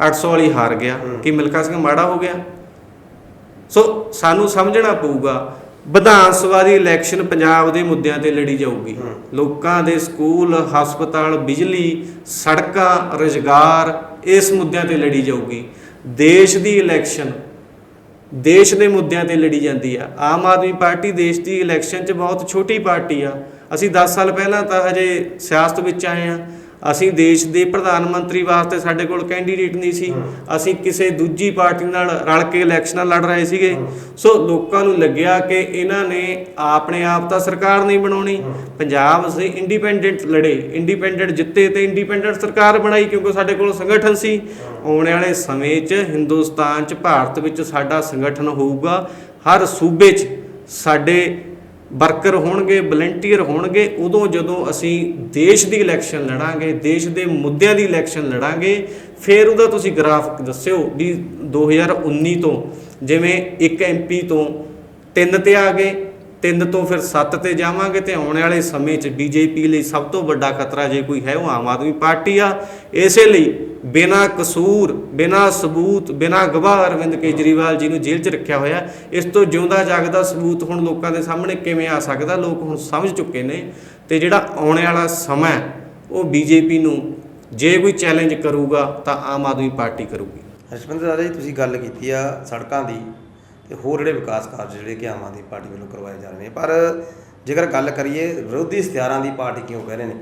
800 ਵਾਲੀ ਹਾਰ ਗਿਆ। ਕਿ ਮਿਲਖਾ ਸਿੰਘ ਮਾੜਾ ਹੋ ਗਿਆ? ਸੋ ਸਾਨੂੰ ਸਮਝਣਾ ਪਊਗਾ ਵਿਧਾਨ ਸਭਾ ਦੀ ਇਲੈਕਸ਼ਨ ਪੰਜਾਬ ਦੇ ਮੁੱਦਿਆਂ ਤੇ ਲੜੀ ਜਾਊਗੀ। ਲੋਕਾਂ ਦੇ ਸਕੂਲ ਹਸਪਤਾਲ ਬਿਜਲੀ ਸੜਕਾਂ ਰੁਜ਼ਗਾਰ ਇਸ ਮੁੱਦਿਆਂ ਤੇ ਲੜੀ ਜਾਊਗੀ। ਦੇਸ਼ ਦੀ ਇਲੈਕਸ਼ਨ ਦੇਸ਼ ਦੇ ਮੁੱਦਿਆਂ ਤੇ ਲੜੀ ਜਾਂਦੀ ਆ। ਆਮ ਆਦਮੀ ਪਾਰਟੀ ਦੇਸ਼ ਦੀ ਇਲੈਕਸ਼ਨ 'ਚ ਬਹੁਤ ਛੋਟੀ ਪਾਰਟੀ ਆ। ਅਸੀਂ 10 ਸਾਲ ਪਹਿਲਾਂ ਤਾਂ ਹਜੇ ਸਿਆਸਤ ਵਿੱਚ ਆਏ ਆ। ਅਸੀਂ ਦੇਸ਼ ਦੇ ਪ੍ਰਧਾਨ ਮੰਤਰੀ ਵਾਸਤੇ ਸਾਡੇ ਕੋਲ ਕੈਂਡੀਡੇਟ ਨਹੀਂ ਸੀ। ਅਸੀਂ ਕਿਸੇ ਦੂਜੀ ਪਾਰਟੀ ਨਾਲ ਰਲ ਕੇ ਇਲੈਕਸ਼ਨਾਂ ਲੜ ਰਹੇ ਸੀਗੇ। ਸੋ ਲੋਕਾਂ ਨੂੰ ਲੱਗਿਆ ਕਿ ਇਹਨਾਂ ਨੇ ਆਪਣੇ ਆਪ ਤਾਂ ਸਰਕਾਰ ਨਹੀਂ ਬਣਾਉਣੀ। ਪੰਜਾਬ ਅਸੀਂ ਇੰਡੀਪੈਂਡੈਂਟ ਲੜੇ। ਇੰਡੀਪੈਂਡੈਂਟ ਜਿੱਤੇ ਤੇ ਇੰਡੀਪੈਂਡੈਂਟ ਸਰਕਾਰ ਬਣਾਈ ਕਿਉਂਕਿ ਸਾਡੇ ਕੋਲ ਸੰਗਠਨ ਸੀ। ਆਉਣ ਵਾਲੇ ਸਮੇਂ 'ਚ ਹਿੰਦੁਸਤਾਨ 'ਚ ਭਾਰਤ ਵਿੱਚ ਸਾਡਾ ਸੰਗਠਨ ਹੋਊਗਾ। ਹਰ ਸੂਬੇ 'ਚ ਸਾਡੇ ਵਰਕਰ ਹੋਣਗੇ, ਵਲੰਟੀਅਰ ਹੋਣਗੇ, ਉਦੋਂ ਜਦੋਂ ਅਸੀਂ ਦੇਸ਼ ਦੀ ਇਲੈਕਸ਼ਨ ਲੜਾਂਗੇ, ਦੇਸ਼ ਦੇ ਮੁੱਦਿਆਂ ਦੀ ਇਲੈਕਸ਼ਨ ਲੜਾਂਗੇ, ਫਿਰ ਉਹਦਾ ਤੁਸੀਂ ਗ੍ਰਾਫ ਦੱਸਿਓ ਵੀ 2019 ਤੋਂ ਜਿਵੇਂ ਇੱਕ ਐਮਪੀ ਤੋਂ ਤਿੰਨ ਤੇ ਆ ਗਏ, ਤਿੰਨ ਤੋਂ ਫਿਰ ਸੱਤ ਤੇ ਜਾਵਾਂਗੇ ਤੇ ਆਉਣ ਵਾਲੇ ਸਮੇਂ 'ਚ ਬੀਜੇਪੀ ਲਈ ਸਭ ਤੋਂ ਵੱਡਾ ਖਤਰਾ ਜੇ ਕੋਈ ਹੈ ਉਹ ਆਮ ਆਦਮੀ ਪਾਰਟੀ ਆ। ਇਸੇ ਲਈ ਬਿਨਾਂ ਕਸੂਰ ਬਿਨਾਂ ਸਬੂਤ ਬਿਨਾਂ ਗਵਾਹ ਅਰਵਿੰਦ ਕੇਜਰੀਵਾਲ ਜੀ ਨੂੰ ਜੇਲ੍ਹ 'ਚ ਰੱਖਿਆ ਹੋਇਆ ਇਸ ਤੋਂ ਜਿਉਂਦਾ ਜਾਗਦਾ ਸਬੂਤ ਹੁਣ ਲੋਕਾਂ ਦੇ ਸਾਹਮਣੇ ਕਿਵੇਂ ਆ ਸਕਦਾ? ਲੋਕ ਹੁਣ ਸਮਝ ਚੁੱਕੇ ਨੇ ਤੇ ਜਿਹੜਾ ਆਉਣ ਵਾਲਾ ਸਮਾਂ ਹੈ, ਉਹ ਬੀਜੇਪੀ ਨੂੰ ਜੇ ਕੋਈ ਚੈਲੰਜ ਕਰੂਗਾ ਤਾਂ ਆਮ ਆਦਮੀ ਪਾਰਟੀ ਕਰੂਗੀ। ਹਰਸ਼ਪੰਦਰ ਰਾਜਾ ਜੀ ਤੁਸੀਂ ਗੱਲ ਕੀਤੀ ਆ ਸੜਕਾਂ ਦੀ ਤੇ ਹੋਰ ਜਿਹੜੇ ਵਿਕਾਸ ਕਾਰਜ ਜਿਹੜੇ ਕਿ ਆਮ ਆਦਮੀ ਪਾਰਟੀ ਵੱਲੋਂ ਕਰਵਾਏ ਜਾ ਰਹੇ ਨੇ ਪਰ ਜੇਕਰ ਗੱਲ ਕਰੀਏ ਵਿਰੋਧੀ ਇਸ਼ਤਿਹਾਰਾਂ ਦੀ ਪਾਰਟੀ ਕਿਉਂ ਕਹਿ ਰਹੇ ਨੇ?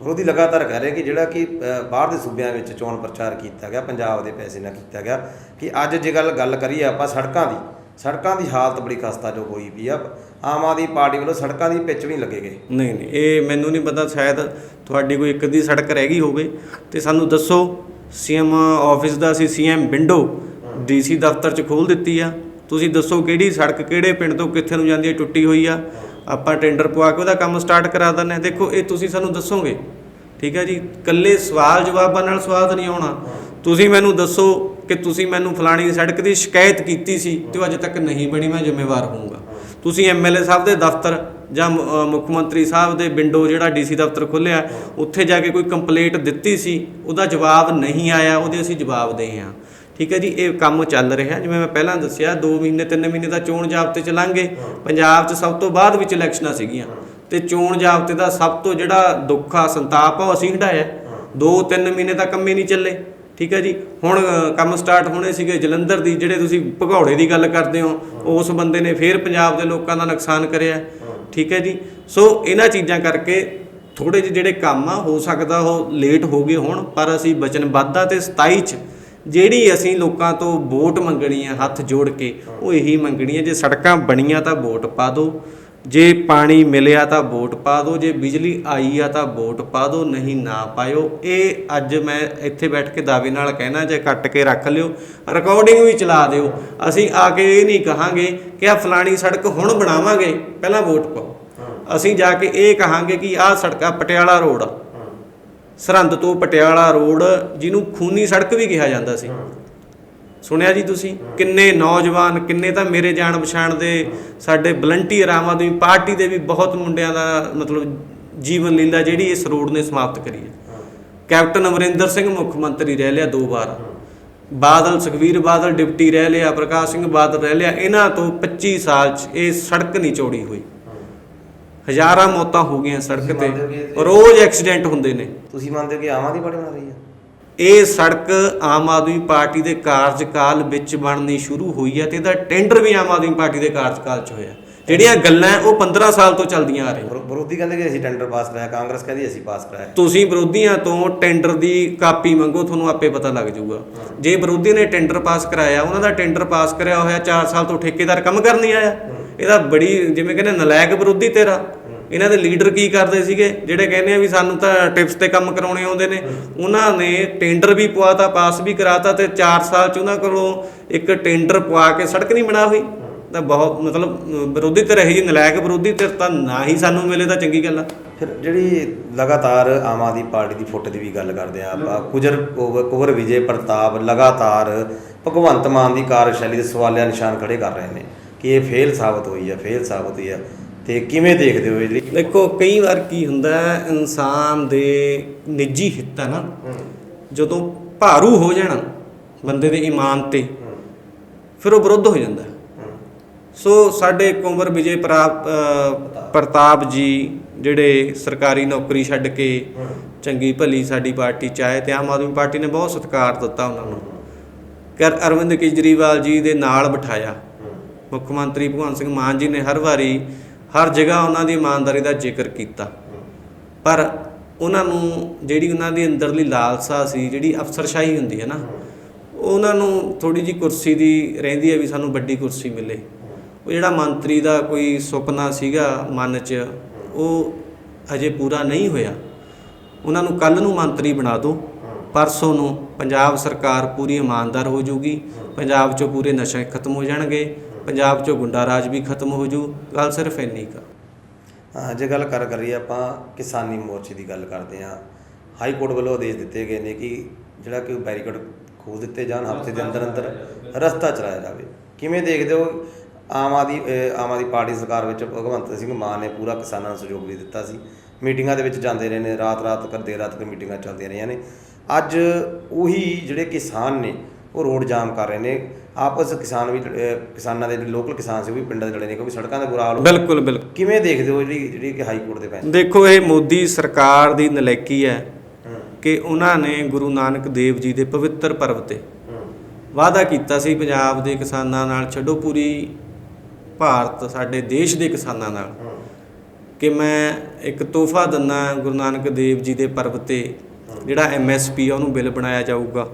ਉਹਦੀ ਲਗਾਤਾਰ ਕਹਿ ਰਹੇ ਕਿ ਜਿਹੜਾ ਕਿ ਬਾਹਰ ਦੇ ਸੂਬਿਆਂ ਵਿੱਚ ਚੋਣ ਪ੍ਰਚਾਰ ਕੀਤਾ ਗਿਆ, ਪੰਜਾਬ ਦੇ ਪੈਸੇ ਨਾਲ ਕੀਤਾ ਗਿਆ, ਕਿ ਅੱਜ ਜੇ ਗੱਲ ਗੱਲ ਕਰੀਏ ਆਪਾਂ ਸੜਕਾਂ ਦੀ ਸੜਕਾਂ ਦੀ ਹਾਲਤ ਬੜੀ ਖਸਤਾ ਜੋ ਹੋਈ ਪਈ ਆ, ਆਮ ਆਦਮੀ ਪਾਰਟੀ ਵੱਲੋਂ ਸੜਕਾਂ ਦੀ ਪਿੱਚ ਵੀ ਨਹੀਂ ਲੱਗੇ ਗਏ। ਨਹੀਂ ਨਹੀਂ, ਇਹ ਮੈਨੂੰ ਨਹੀਂ ਪਤਾ, ਸ਼ਾਇਦ ਤੁਹਾਡੀ ਕੋਈ ਇੱਕ ਅੱਧੀ ਸੜਕ ਰਹਿ ਗਈ ਹੋਵੇ, ਤੇ ਸਾਨੂੰ ਦੱਸੋ, ਸੀਐਮ ਆਫਿਸ ਦਾ ਅਸੀਂ ਸੀਐਮ ਵਿੰਡੋ ਡੀਸੀ ਦਫ਼ਤਰ 'ਚ ਖੋਲ ਦਿੱਤੀ ਆ, ਤੁਸੀਂ ਦੱਸੋ ਕਿਹੜੀ ਸੜਕ ਕਿਹੜੇ ਪਿੰਡ ਤੋਂ ਕਿੱਥੇ ਨੂੰ ਜਾਂਦੀ ਹੈ, ਟੁੱਟੀ ਹੋਈ ਆ ਆਪਾਂ ਟੈਂਡਰ ਪਵਾ ਕੇ ਉਹਦਾ ਕੰਮ ਸਟਾਰਟ ਕਰਾ ਦਿੰਦੇ ਹਾਂ। ਦੇਖੋ, ਇਹ ਤੁਸੀਂ ਸਾਨੂੰ ਦੱਸੋਗੇ। ਠੀਕ ਹੈ ਜੀ? ਕੱਲੇ ਸਵਾਲ ਜਵਾਬਾਂ ਨਾਲ ਸਵਾਦ ਨਹੀਂ ਆਉਣਾ। ਤੁਸੀਂ ਮੈਨੂੰ ਦੱਸੋ ਕਿ ਤੁਸੀਂ ਮੈਨੂੰ ਫਲਾਣੀ ਸੜਕ ਦੀ ਸ਼ਿਕਾਇਤ ਕੀਤੀ ਸੀ ਤੇ ਉਹ ਅਜੇ ਤੱਕ ਨਹੀਂ ਬਣੀ, ਮੈਂ ਜ਼ਿੰਮੇਵਾਰ ਹੋਊਗਾ। ਤੁਸੀਂ ਐਮਐਲਏ ਸਾਹਿਬ ਦੇ ਦਫ਼ਤਰ ਜਾਂ ਮੁੱਖ ਮੰਤਰੀ ਸਾਹਿਬ ਦੇ ਵਿੰਡੋ ਜਿਹੜਾ ਡੀਸੀ ਦਫ਼ਤਰ ਖੁੱਲਿਆ ਉੱਥੇ ਜਾ ਕੇ ਕੋਈ ਕੰਪਲੇਂਟ ਦਿੱਤੀ ਸੀ, ਉਹਦਾ ਜਵਾਬ ਨਹੀਂ ਆਇਆ, ਉਹਦੇ ਅਸੀਂ ਜਵਾਬ ਦੇ ਹਾਂ। ਠੀਕ ਹੈ ਜੀ ਇਹ ਕੰਮ ਚੱਲ ਰਿਹਾ। ਜਿਵੇਂ ਮੈਂ ਪਹਿਲਾਂ ਦੱਸਿਆ 2 ਮਹੀਨੇ 3 ਮਹੀਨੇ ਦਾ ਚੋਣ ਜਾਬਤੇ ਚ ਲੰਘੇ ਪੰਜਾਬ 'ਚ ਸਭ ਤੋਂ ਬਾਅਦ ਵਿੱਚ ਇਲੈਕਸ਼ਨਾਂ ਸੀਗੀਆਂ। ਤੇ ਚੋਣ ਜਾਬਤੇ ਦਾ ਸਭ ਤੋਂ ਜਿਹੜਾ ਦੁੱਖ ਆ ਸੰਤਾਪ ਆ ਉਹ ਅਸੀਂ ਹਟਾਇਆ। 2-3 ਮਹੀਨੇ ਤਾਂ ਕੰਮੇ ਨਹੀਂ ਚੱਲੇ। ਠੀਕ ਹੈ ਜੀ ਹੁਣ ਕੰਮ ਸਟਾਰਟ ਹੋਣੇ ਸੀਗੇ। ਜਲੰਧਰ ਦੀ ਜਿਹੜੇ ਤੁਸੀਂ ਭਗੌੜੇ ਦੀ ਗੱਲ ਕਰਦੇ ਹੋ ਉਸ ਬੰਦੇ ਨੇ ਫੇਰ ਪੰਜਾਬ ਦੇ ਲੋਕਾਂ ਦਾ ਨੁਕਸਾਨ ਕਰਿਆ। ਠੀਕ ਹੈ ਜੀ ਸੋ ਇਹਨਾਂ ਚੀਜ਼ਾਂ ਕਰਕੇ ਥੋੜੇ ਜਿਹੇ ਜਿਹੜੇ ਕੰਮ ਆ ਹੋ ਸਕਦਾ ਉਹ ਲੇਟ ਹੋ ਗਏ ਹੋਣ ਪਰ ਅਸੀਂ ਵਚਨਬੱਧ ਆ ਤੇ 27 ਚ ਜਿਹੜੀ ਅਸੀਂ ਲੋਕਾਂ ਤੋਂ ਵੋਟ ਮੰਗਣੀ ਆ, ਹੱਥ ਜੋੜ ਕੇ, ਉਹ ਇਹੀ ਮੰਗਣੀ ਆ। ਜੇ ਸੜਕਾਂ ਬਣੀਆਂ ਤਾਂ ਵੋਟ ਪਾ ਦਿਓ। ਜੇ ਪਾਣੀ ਮਿਲਿਆ ਤਾਂ ਵੋਟ ਪਾ ਦਿਓ। ਜੇ ਬਿਜਲੀ ਆਈ ਆ ਤਾਂ ਵੋਟ ਪਾ ਦਿਓ। ਨਹੀਂ ਨਾ ਪਾਇਓ। ਇਹ ਅੱਜ ਮੈਂ ਇੱਥੇ ਬੈਠ ਕੇ ਦਾਅਵੇ ਨਾਲ ਕਹਿਣਾ, ਜੇ ਕੱਟ ਕੇ ਰੱਖ ਲਿਓ ਰਿਕਾਰਡਿੰਗ ਵੀ ਚਲਾ ਦਿਓ। ਅਸੀਂ ਆ ਕੇ ਇਹ ਨਹੀਂ ਕਹਾਂਗੇ ਕਿ ਆ ਫਲਾਣੀ ਸੜਕ ਹੁਣ ਬਣਾਵਾਂਗੇ, ਪਹਿਲਾਂ ਵੋਟ ਪਾਓ। ਅਸੀਂ ਜਾ ਕੇ ਇਹ ਕਹਾਂਗੇ ਕਿ ਆਹ ਸੜਕਾ ਪਟਿਆਲਾ ਰੋਡ ਆ। ਸਰਹੰਦ ਤੋਂ ਪਟਿਆਲਾ ਰੋਡ ਜਿਹਨੂੰ ਖੂਨੀ ਸੜਕ ਵੀ ਕਿਹਾ ਜਾਂਦਾ ਸੀ। ਸੁਣਿਆ ਜੀ ਤੁਸੀਂ? ਕਿੰਨੇ ਨੌਜਵਾਨ ਕਿੰਨੇ ਤਾਂ ਮੇਰੇ ਜਾਣ ਪਛਾਣ ਦੇ ਸਾਡੇ ਵਲੰਟੀਅਰ ਆਮ ਆਦਮੀ ਪਾਰਟੀ ਦੇ ਵੀ ਬਹੁਤ ਮੁੰਡਿਆਂ ਦਾ ਮਤਲਬ ਜੀਵਨ ਲੀਲਾ ਜਿਹੜੀ ਇਸ ਰੋਡ ਨੇ ਸਮਾਪਤ ਕਰੀ ਹੈ। ਕੈਪਟਨ ਅਮਰਿੰਦਰ ਸਿੰਘ ਮੁੱਖ ਮੰਤਰੀ ਰਹਿ ਲਿਆ ਦੋ ਵਾਰ। ਬਾਦਲ ਸੁਖਵੀਰ ਬਾਦਲ ਡਿਪਟੀ ਰਹਿ ਲਿਆ ਪ੍ਰਕਾਸ਼ ਸਿੰਘ ਬਾਦਲ ਰਹਿ ਲਿਆ। ਇਹਨਾਂ ਤੋਂ 25 ਸਾਲ 'ਚ ਇਹ ਸੜਕ ਨਹੀਂ ਚੌੜੀ ਹੋਈ। ਹਜ਼ਾਰਾਂ ਮੌਤਾਂ ਹੋ ਗਈਆਂ ਸੜਕ ਤੇ। ਰੋਜ਼ ਐਕਸੀਡੈਂਟ ਹੁੰਦੇ ਨੇ। ਤੁਸੀਂ ਮੰਨਦੇ ਹੋ ਕਿ ਆਮ ਆਦਮੀ ਪਾਰਟੀ ਬਣਾ ਰਹੀ ਹੈ? ਇਹ ਸੜਕ ਆਮ ਆਦਮੀ ਪਾਰਟੀ ਦੇ ਕਾਰਜਕਾਲ ਵਿੱਚ ਬਣਨੀ ਸ਼ੁਰੂ ਹੋਈ ਹੈ ਤੇ ਇਹਦਾ ਟੈਂਡਰ ਵੀ ਆਮ ਆਦਮੀ ਪਾਰਟੀ ਦੇ ਕਾਰਜਕਾਲ 'ਚ ਹੋਇਆ। ਜਿਹੜੀਆਂ ਗੱਲਾਂ ਉਹ 15 ਸਾਲ ਤੋਂ ਚੱਲਦੀਆਂ ਆ ਰਹੀਆਂ। ਵਿਰੋ- ਵਿਰੋਧੀ ਕਹਿੰਦੇ ਕਿ ਅਸੀਂ ਟੈਂਡਰ ਪਾਸ ਕਰਾਇਆ ਕਾਂਗਰਸ ਕਹਿੰਦੀ ਅਸੀਂ ਪਾਸ ਕਰਾਇਆ। ਤੁਸੀਂ ਵਿਰੋਧੀਆਂ ਤੋਂ ਟੈਂਡਰ ਦੀ ਕਾਪੀ ਮੰਗੋ ਤੁਹਾਨੂੰ ਆਪੇ ਪਤਾ ਲੱਗ ਜਾਊਗਾ। ਜੇ ਵਿਰੋਧੀ ਨੇ ਟੈਂਡਰ ਪਾਸ ਕਰਾਇਆ ਉਹਨਾਂ ਦਾ ਟੈਂਡਰ ਪਾਸ ਕਰਿਆ ਹੋਇਆ 4 ਸਾਲ ਤੋਂ ਠੇਕੇਦਾਰ ਕੰਮ ਕਰਨ ਨਹੀਂ ਆਇਆ। ਇਹਦਾ ਬੜੀ ਜਿਵੇਂ ਕਹਿੰਦੇ ਨਲਾਇਕ ਵਿਰੋਧੀ ਤੇਰਾ। ਇਹਨਾਂ ਦੇ ਲੀਡਰ ਕੀ ਕਰਦੇ ਸੀਗੇ? ਜਿਹੜੇ ਕਹਿੰਦੇ ਆ ਵੀ ਸਾਨੂੰ ਤਾਂ ਟਿਪਸ ਤੇ ਕੰਮ ਕਰਾਉਣੇ ਆਉਂਦੇ ਨੇ। ਉਹਨਾਂ ਨੇ ਟੈਂਡਰ ਵੀ ਪਵਾਤਾ ਪਾਸ ਵੀ ਕਰਾਤਾ ਤੇ 4 ਸਾਲ ਚ ਉਹਨਾਂ ਕੋਲੋਂ ਇੱਕ ਟੈਂਡਰ ਪਵਾ ਕੇ ਸੜਕ ਨਹੀਂ ਬਣਾ ਹੋਈ। ਤਾਂ ਬਹੁਤ ਮਤਲਬ ਵਿਰੋਧੀ ਇਹੀ ਜਿਹੀ ਨਲਾਇਕ ਵਿਰੋਧੀ ਧਿਰ ਤਾਂ ਨਾ ਹੀ ਸਾਨੂੰ ਮਿਲੇ ਤਾਂ ਚੰਗੀ ਗੱਲ ਆ। ਫਿਰ ਜਿਹੜੀ ਲਗਾਤਾਰ ਆਮ ਆਦਮੀ ਪਾਰਟੀ ਦੀ ਫੁੱਟ ਦੀ ਵੀ ਗੱਲ ਕਰਦੇ ਆ ਆਪਾਂ ਕੁਜਰ ਕੁਵਰ ਕੁਵਰ ਵਿਜੇ ਪ੍ਰਤਾਪ ਲਗਾਤਾਰ ਭਗਵੰਤ ਮਾਨ ਦੀ ਕਾਰਜਸ਼ੈਲੀ ਦੇ ਸਵਾਲਿਆ ਨਿਸ਼ਾਨ ਖੜੇ ਕਰ ਰਹੇ ਨੇ ਕਿ ਇਹ ਫੇਲ ਸਾਬਤ ਹੋਈ ਹੈ ਫੇਲ ਸਾਬਤ ਹੋਈ ਹੈ ਤੇ ਕਿਵੇਂ ਦੇਖਦੇ ਹੋ ਜਿਹੜੀ ਦੇਖੋ ਕਈ ਵਾਰ ਕੀ ਹੁੰਦਾ ਹੈ, ਇਨਸਾਨ ਦੇ ਨਿੱਜੀ ਹਿੱਤ ਹੈ। ਨਾ ਜਦੋਂ ਭਾਰੂ ਹੋ ਜਾਣ ਬੰਦੇ ਦੇ ਈਮਾਨ ਤੇ ਫਿਰ ਉਹ ਵਿਰੁੱਧ ਹੋ ਜਾਂਦਾ। ਹੈ। ਸੋ ਸਾਡੇ ਕੁੰਵਰ ਵਿਜੇ ਪ੍ਰਾਪ ਅ, ਪ੍ਰਤਾਪ। ਜੀ ਜਿਹੜੇ ਸਰਕਾਰੀ ਨੌਕਰੀ ਛੱਡ ਕੇ ਚੰਗੀ ਭਲੀ ਸਾਡੀ ਪਾਰਟੀ ਚ ਆਏ ਤੇ ਆਮ ਆਦਮੀ ਪਾਰਟੀ ਨੇ ਬਹੁਤ ਸਤਿਕਾਰ ਦਿੱਤਾ ਉਹਨਾਂ ਨੂੰ। ਕਰ ਅਰਵਿੰਦ ਕੇਜਰੀਵਾਲ ਜੀ ਦੇ ਨਾਲ ਬਿਠਾਇਆ। ਮੁੱਖ ਮੰਤਰੀ ਭਗਵੰਤ ਸਿੰਘ ਮਾਨ ਜੀ ਨੇ ਹਰ ਵਾਰੀ ਹਰ ਜਗ੍ਹਾ ਉਹਨਾਂ ਦੀ ਇਮਾਨਦਾਰੀ ਦਾ ਜ਼ਿਕਰ ਕੀਤਾ। ਪਰ ਉਹਨਾਂ ਨੂੰ ਜਿਹੜੀ ਉਹਨਾਂ ਦੀ ਅੰਦਰਲੀ ਲਾਲਸਾ ਸੀ, ਜਿਹੜੀ ਅਫਸਰਸ਼ਾਹੀ ਹੁੰਦੀ ਹੈ ਨਾ, ਉਹਨਾਂ ਨੂੰ ਥੋੜੀ ਜੀ ਕੁਰਸੀ ਦੀ ਰਹਿੰਦੀ ਹੈ ਵੀ ਸਾਨੂੰ ਵੱਡੀ ਕੁਰਸੀ ਮਿਲੇ। ਉਹ ਜਿਹੜਾ ਮੰਤਰੀ ਦਾ ਕੋਈ ਸੁਪਨਾ ਸੀਗਾ ਮਨ 'ਚ, ਉਹ ਅਜੇ ਪੂਰਾ ਨਹੀਂ ਹੋਇਆ। ਉਹਨਾਂ ਨੂੰ ਕੱਲ ਨੂੰ ਮੰਤਰੀ ਬਣਾ ਦਿਓ, ਪਰਸੋਂ ਨੂੰ ਪੰਜਾਬ ਸਰਕਾਰ ਪੂਰੀ ਇਮਾਨਦਾਰ ਹੋ ਜਾਊਗੀ, ਪੰਜਾਬ 'ਚੋਂ ਪੂਰੇ ਨਸ਼ੇ ਖਤਮ ਹੋ ਜਾਣਗੇ। ਪੰਜਾਬ 'ਚੋਂ ਗੁੰਡਾ ਰਾਜ ਵੀ ਖਤਮ ਹੋ ਜੂ ਗੱਲ ਸਿਰਫ ਇੰਨੀ ਕਾ ਹਾਂ, ਜੇ ਗੱਲ ਕਰ ਕਰੀਏ ਆਪਾਂ ਕਿਸਾਨੀ ਮੋਰਚੇ ਦੀ ਗੱਲ ਕਰਦੇ ਹਾਂ ਹਾਈ ਕੋਰਟ ਵੱਲੋਂ ਆਦੇਸ਼ ਦਿੱਤੇ ਗਏ ਨੇ ਕਿ ਜਿਹੜਾ ਕਿ ਬੈਰੀਕੇਡ ਖੋਲ ਦਿੱਤੇ ਜਾਣ ਹਫ਼ਤੇ ਦੇ ਅੰਦਰ ਅੰਦਰ ਰਸਤਾ ਚਲਾਇਆ ਜਾਵੇ। ਕਿਵੇਂ ਦੇਖਦੇ ਹੋ ਆਮ ਆਦਮੀ ਆਮ ਆਦਮੀ ਪਾਰਟੀ ਸਰਕਾਰ ਵਿੱਚ ਭਗਵੰਤ ਸਿੰਘ ਮਾਨ ਨੇ ਪੂਰਾ ਕਿਸਾਨਾਂ ਨੂੰ ਸਹਿਯੋਗ ਵੀ ਦਿੱਤਾ ਸੀ। ਮੀਟਿੰਗਾਂ ਦੇ ਵਿੱਚ ਜਾਂਦੇ ਰਹੇ ਨੇ ਰਾਤ ਰਾਤ ਤੱਕ ਦੇਰ ਰਾਤ ਤੱਕ ਮੀਟਿੰਗਾਂ ਚੱਲਦੀਆਂ ਰਹੀਆਂ ਨੇ। ਅੱਜ ਉਹੀ ਜਿਹੜੇ ਕਿਸਾਨ ਨੇ ਉਹ ਰੋਡ ਜਾਮ ਕਰ ਰਹੇ ਨੇ। ਆਪਸ ਕਿਸਾਨ ਵੀ ਕਿਸਾਨਾਂ ਦੇ ਲੋਕਲ ਕਿਸਾਨ ਸੀ ਉਹ ਵੀ ਪਿੰਡਾਂ ਦੇ ਲੜੇ ਨੇ ਕਿਉਂਕਿ ਸੜਕਾਂ ਦੇ ਬੁਰਾ ਹਾਲ ਬਿਲਕੁਲ ਬਿਲਕੁਲ। ਕਿਵੇਂ ਦੇਖਦੇ ਹੋ ਜਿਹੜੀ ਜਿਹੜੀ ਕਿ ਹਾਈ ਕੋਰਟ ਦੇ ਫੈਸਲੇ ਦੇਖੋ ਇਹ ਮੋਦੀ ਸਰਕਾਰ ਦੀ ਨਲਾਇਕੀ ਹੈ ਕਿ ਉਹਨਾਂ ਨੇ ਗੁਰੂ ਨਾਨਕ ਦੇਵ ਜੀ ਦੇ ਪਵਿੱਤਰ ਪਰਬ ਤੇ ਵਾਅਦਾ ਕੀਤਾ ਸੀ ਪੰਜਾਬ ਦੇ ਕਿਸਾਨਾਂ ਨਾਲ ਛੱਡੋ ਪੂਰੀ ਭਾਰਤ ਸਾਡੇ ਦੇਸ਼ ਦੇ ਕਿਸਾਨਾਂ ਨਾਲ ਕਿ ਮੈਂ ਇੱਕ ਤੋਹਫਾ ਦਿੰਨਾ ਗੁਰੂ ਨਾਨਕ ਦੇਵ ਜੀ ਦੇ ਪਰਬ ਤੇ ਜਿਹੜਾ ਐਮਐਸਪੀ ਆ ਉਹਨੂੰ ਬਿੱਲ ਬਣਾਇਆ ਜਾਊਗਾ।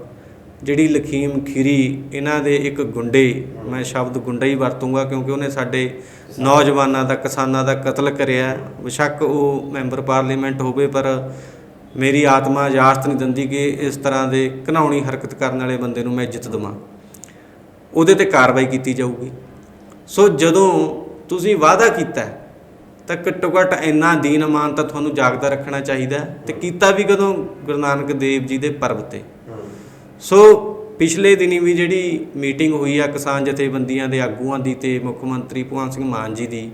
ਜਿਹੜੀ ਲਖੀਮ ਖੀਰੀ, ਇਹਨਾਂ ਦੇ ਇੱਕ ਗੁੰਡੇ, ਮੈਂ ਸ਼ਬਦ ਗੁੰਡਾ ਹੀ ਵਰਤੂੰਗਾ ਕਿਉਂਕਿ ਉਹਨੇ ਸਾਡੇ ਨੌਜਵਾਨਾਂ ਦਾ, ਕਿਸਾਨਾਂ ਦਾ ਕਤਲ ਕਰਿਆ। ਬੇਸ਼ੱਕ ਉਹ ਮੈਂਬਰ ਪਾਰਲੀਮੈਂਟ ਹੋਵੇ, ਪਰ ਮੇਰੀ ਆਤਮਾ ਇਜਾਜ਼ਤ ਨਹੀਂ ਦਿੰਦੀ ਕਿ ਇਸ ਤਰ੍ਹਾਂ ਦੇ ਘਿਨਾਉਣੀ ਹਰਕਤ ਕਰਨ ਵਾਲੇ ਬੰਦੇ ਨੂੰ ਮੈਂ ਇੱਜ਼ਤ ਦੇਵਾਂ। ਉਹਦੇ ਤੇ ਕਾਰਵਾਈ ਕੀਤੀ ਜਾਊਗੀ। ਸੋ ਜਦੋਂ ਤੁਸੀਂ ਵਾਅਦਾ ਕੀਤਾ, ਤਾਂ ਘੱਟੋ ਘੱਟ ਇੰਨਾ ਦੀਨ ਇਮਾਨ ਤਾਂ ਤੁਹਾਨੂੰ ਜਾਗਦਾ ਰੱਖਣਾ ਚਾਹੀਦਾ ਹੈ। ਤੇ ਕੀਤਾ ਵੀ ਕਦੋਂ? ਗੁਰੂ ਨਾਨਕ ਦੇਵ ਜੀ ਦੇ ਪਰਬ ਤੇ। ਸੋ ਪਿਛਲੇ ਦਿਨੀ ਵੀ ਜਿਹੜੀ ਮੀਟਿੰਗ ਹੋਈ ਆ ਕਿਸਾਨ ਜਥੇਬੰਦੀਆਂ ਦੇ ਆਗੂਆਂ ਦੀ ਤੇ ਮੁੱਖ ਮੰਤਰੀ ਭਗਵੰਤ ਸਿੰਘ ਮਾਨ ਜੀ ਦੀ,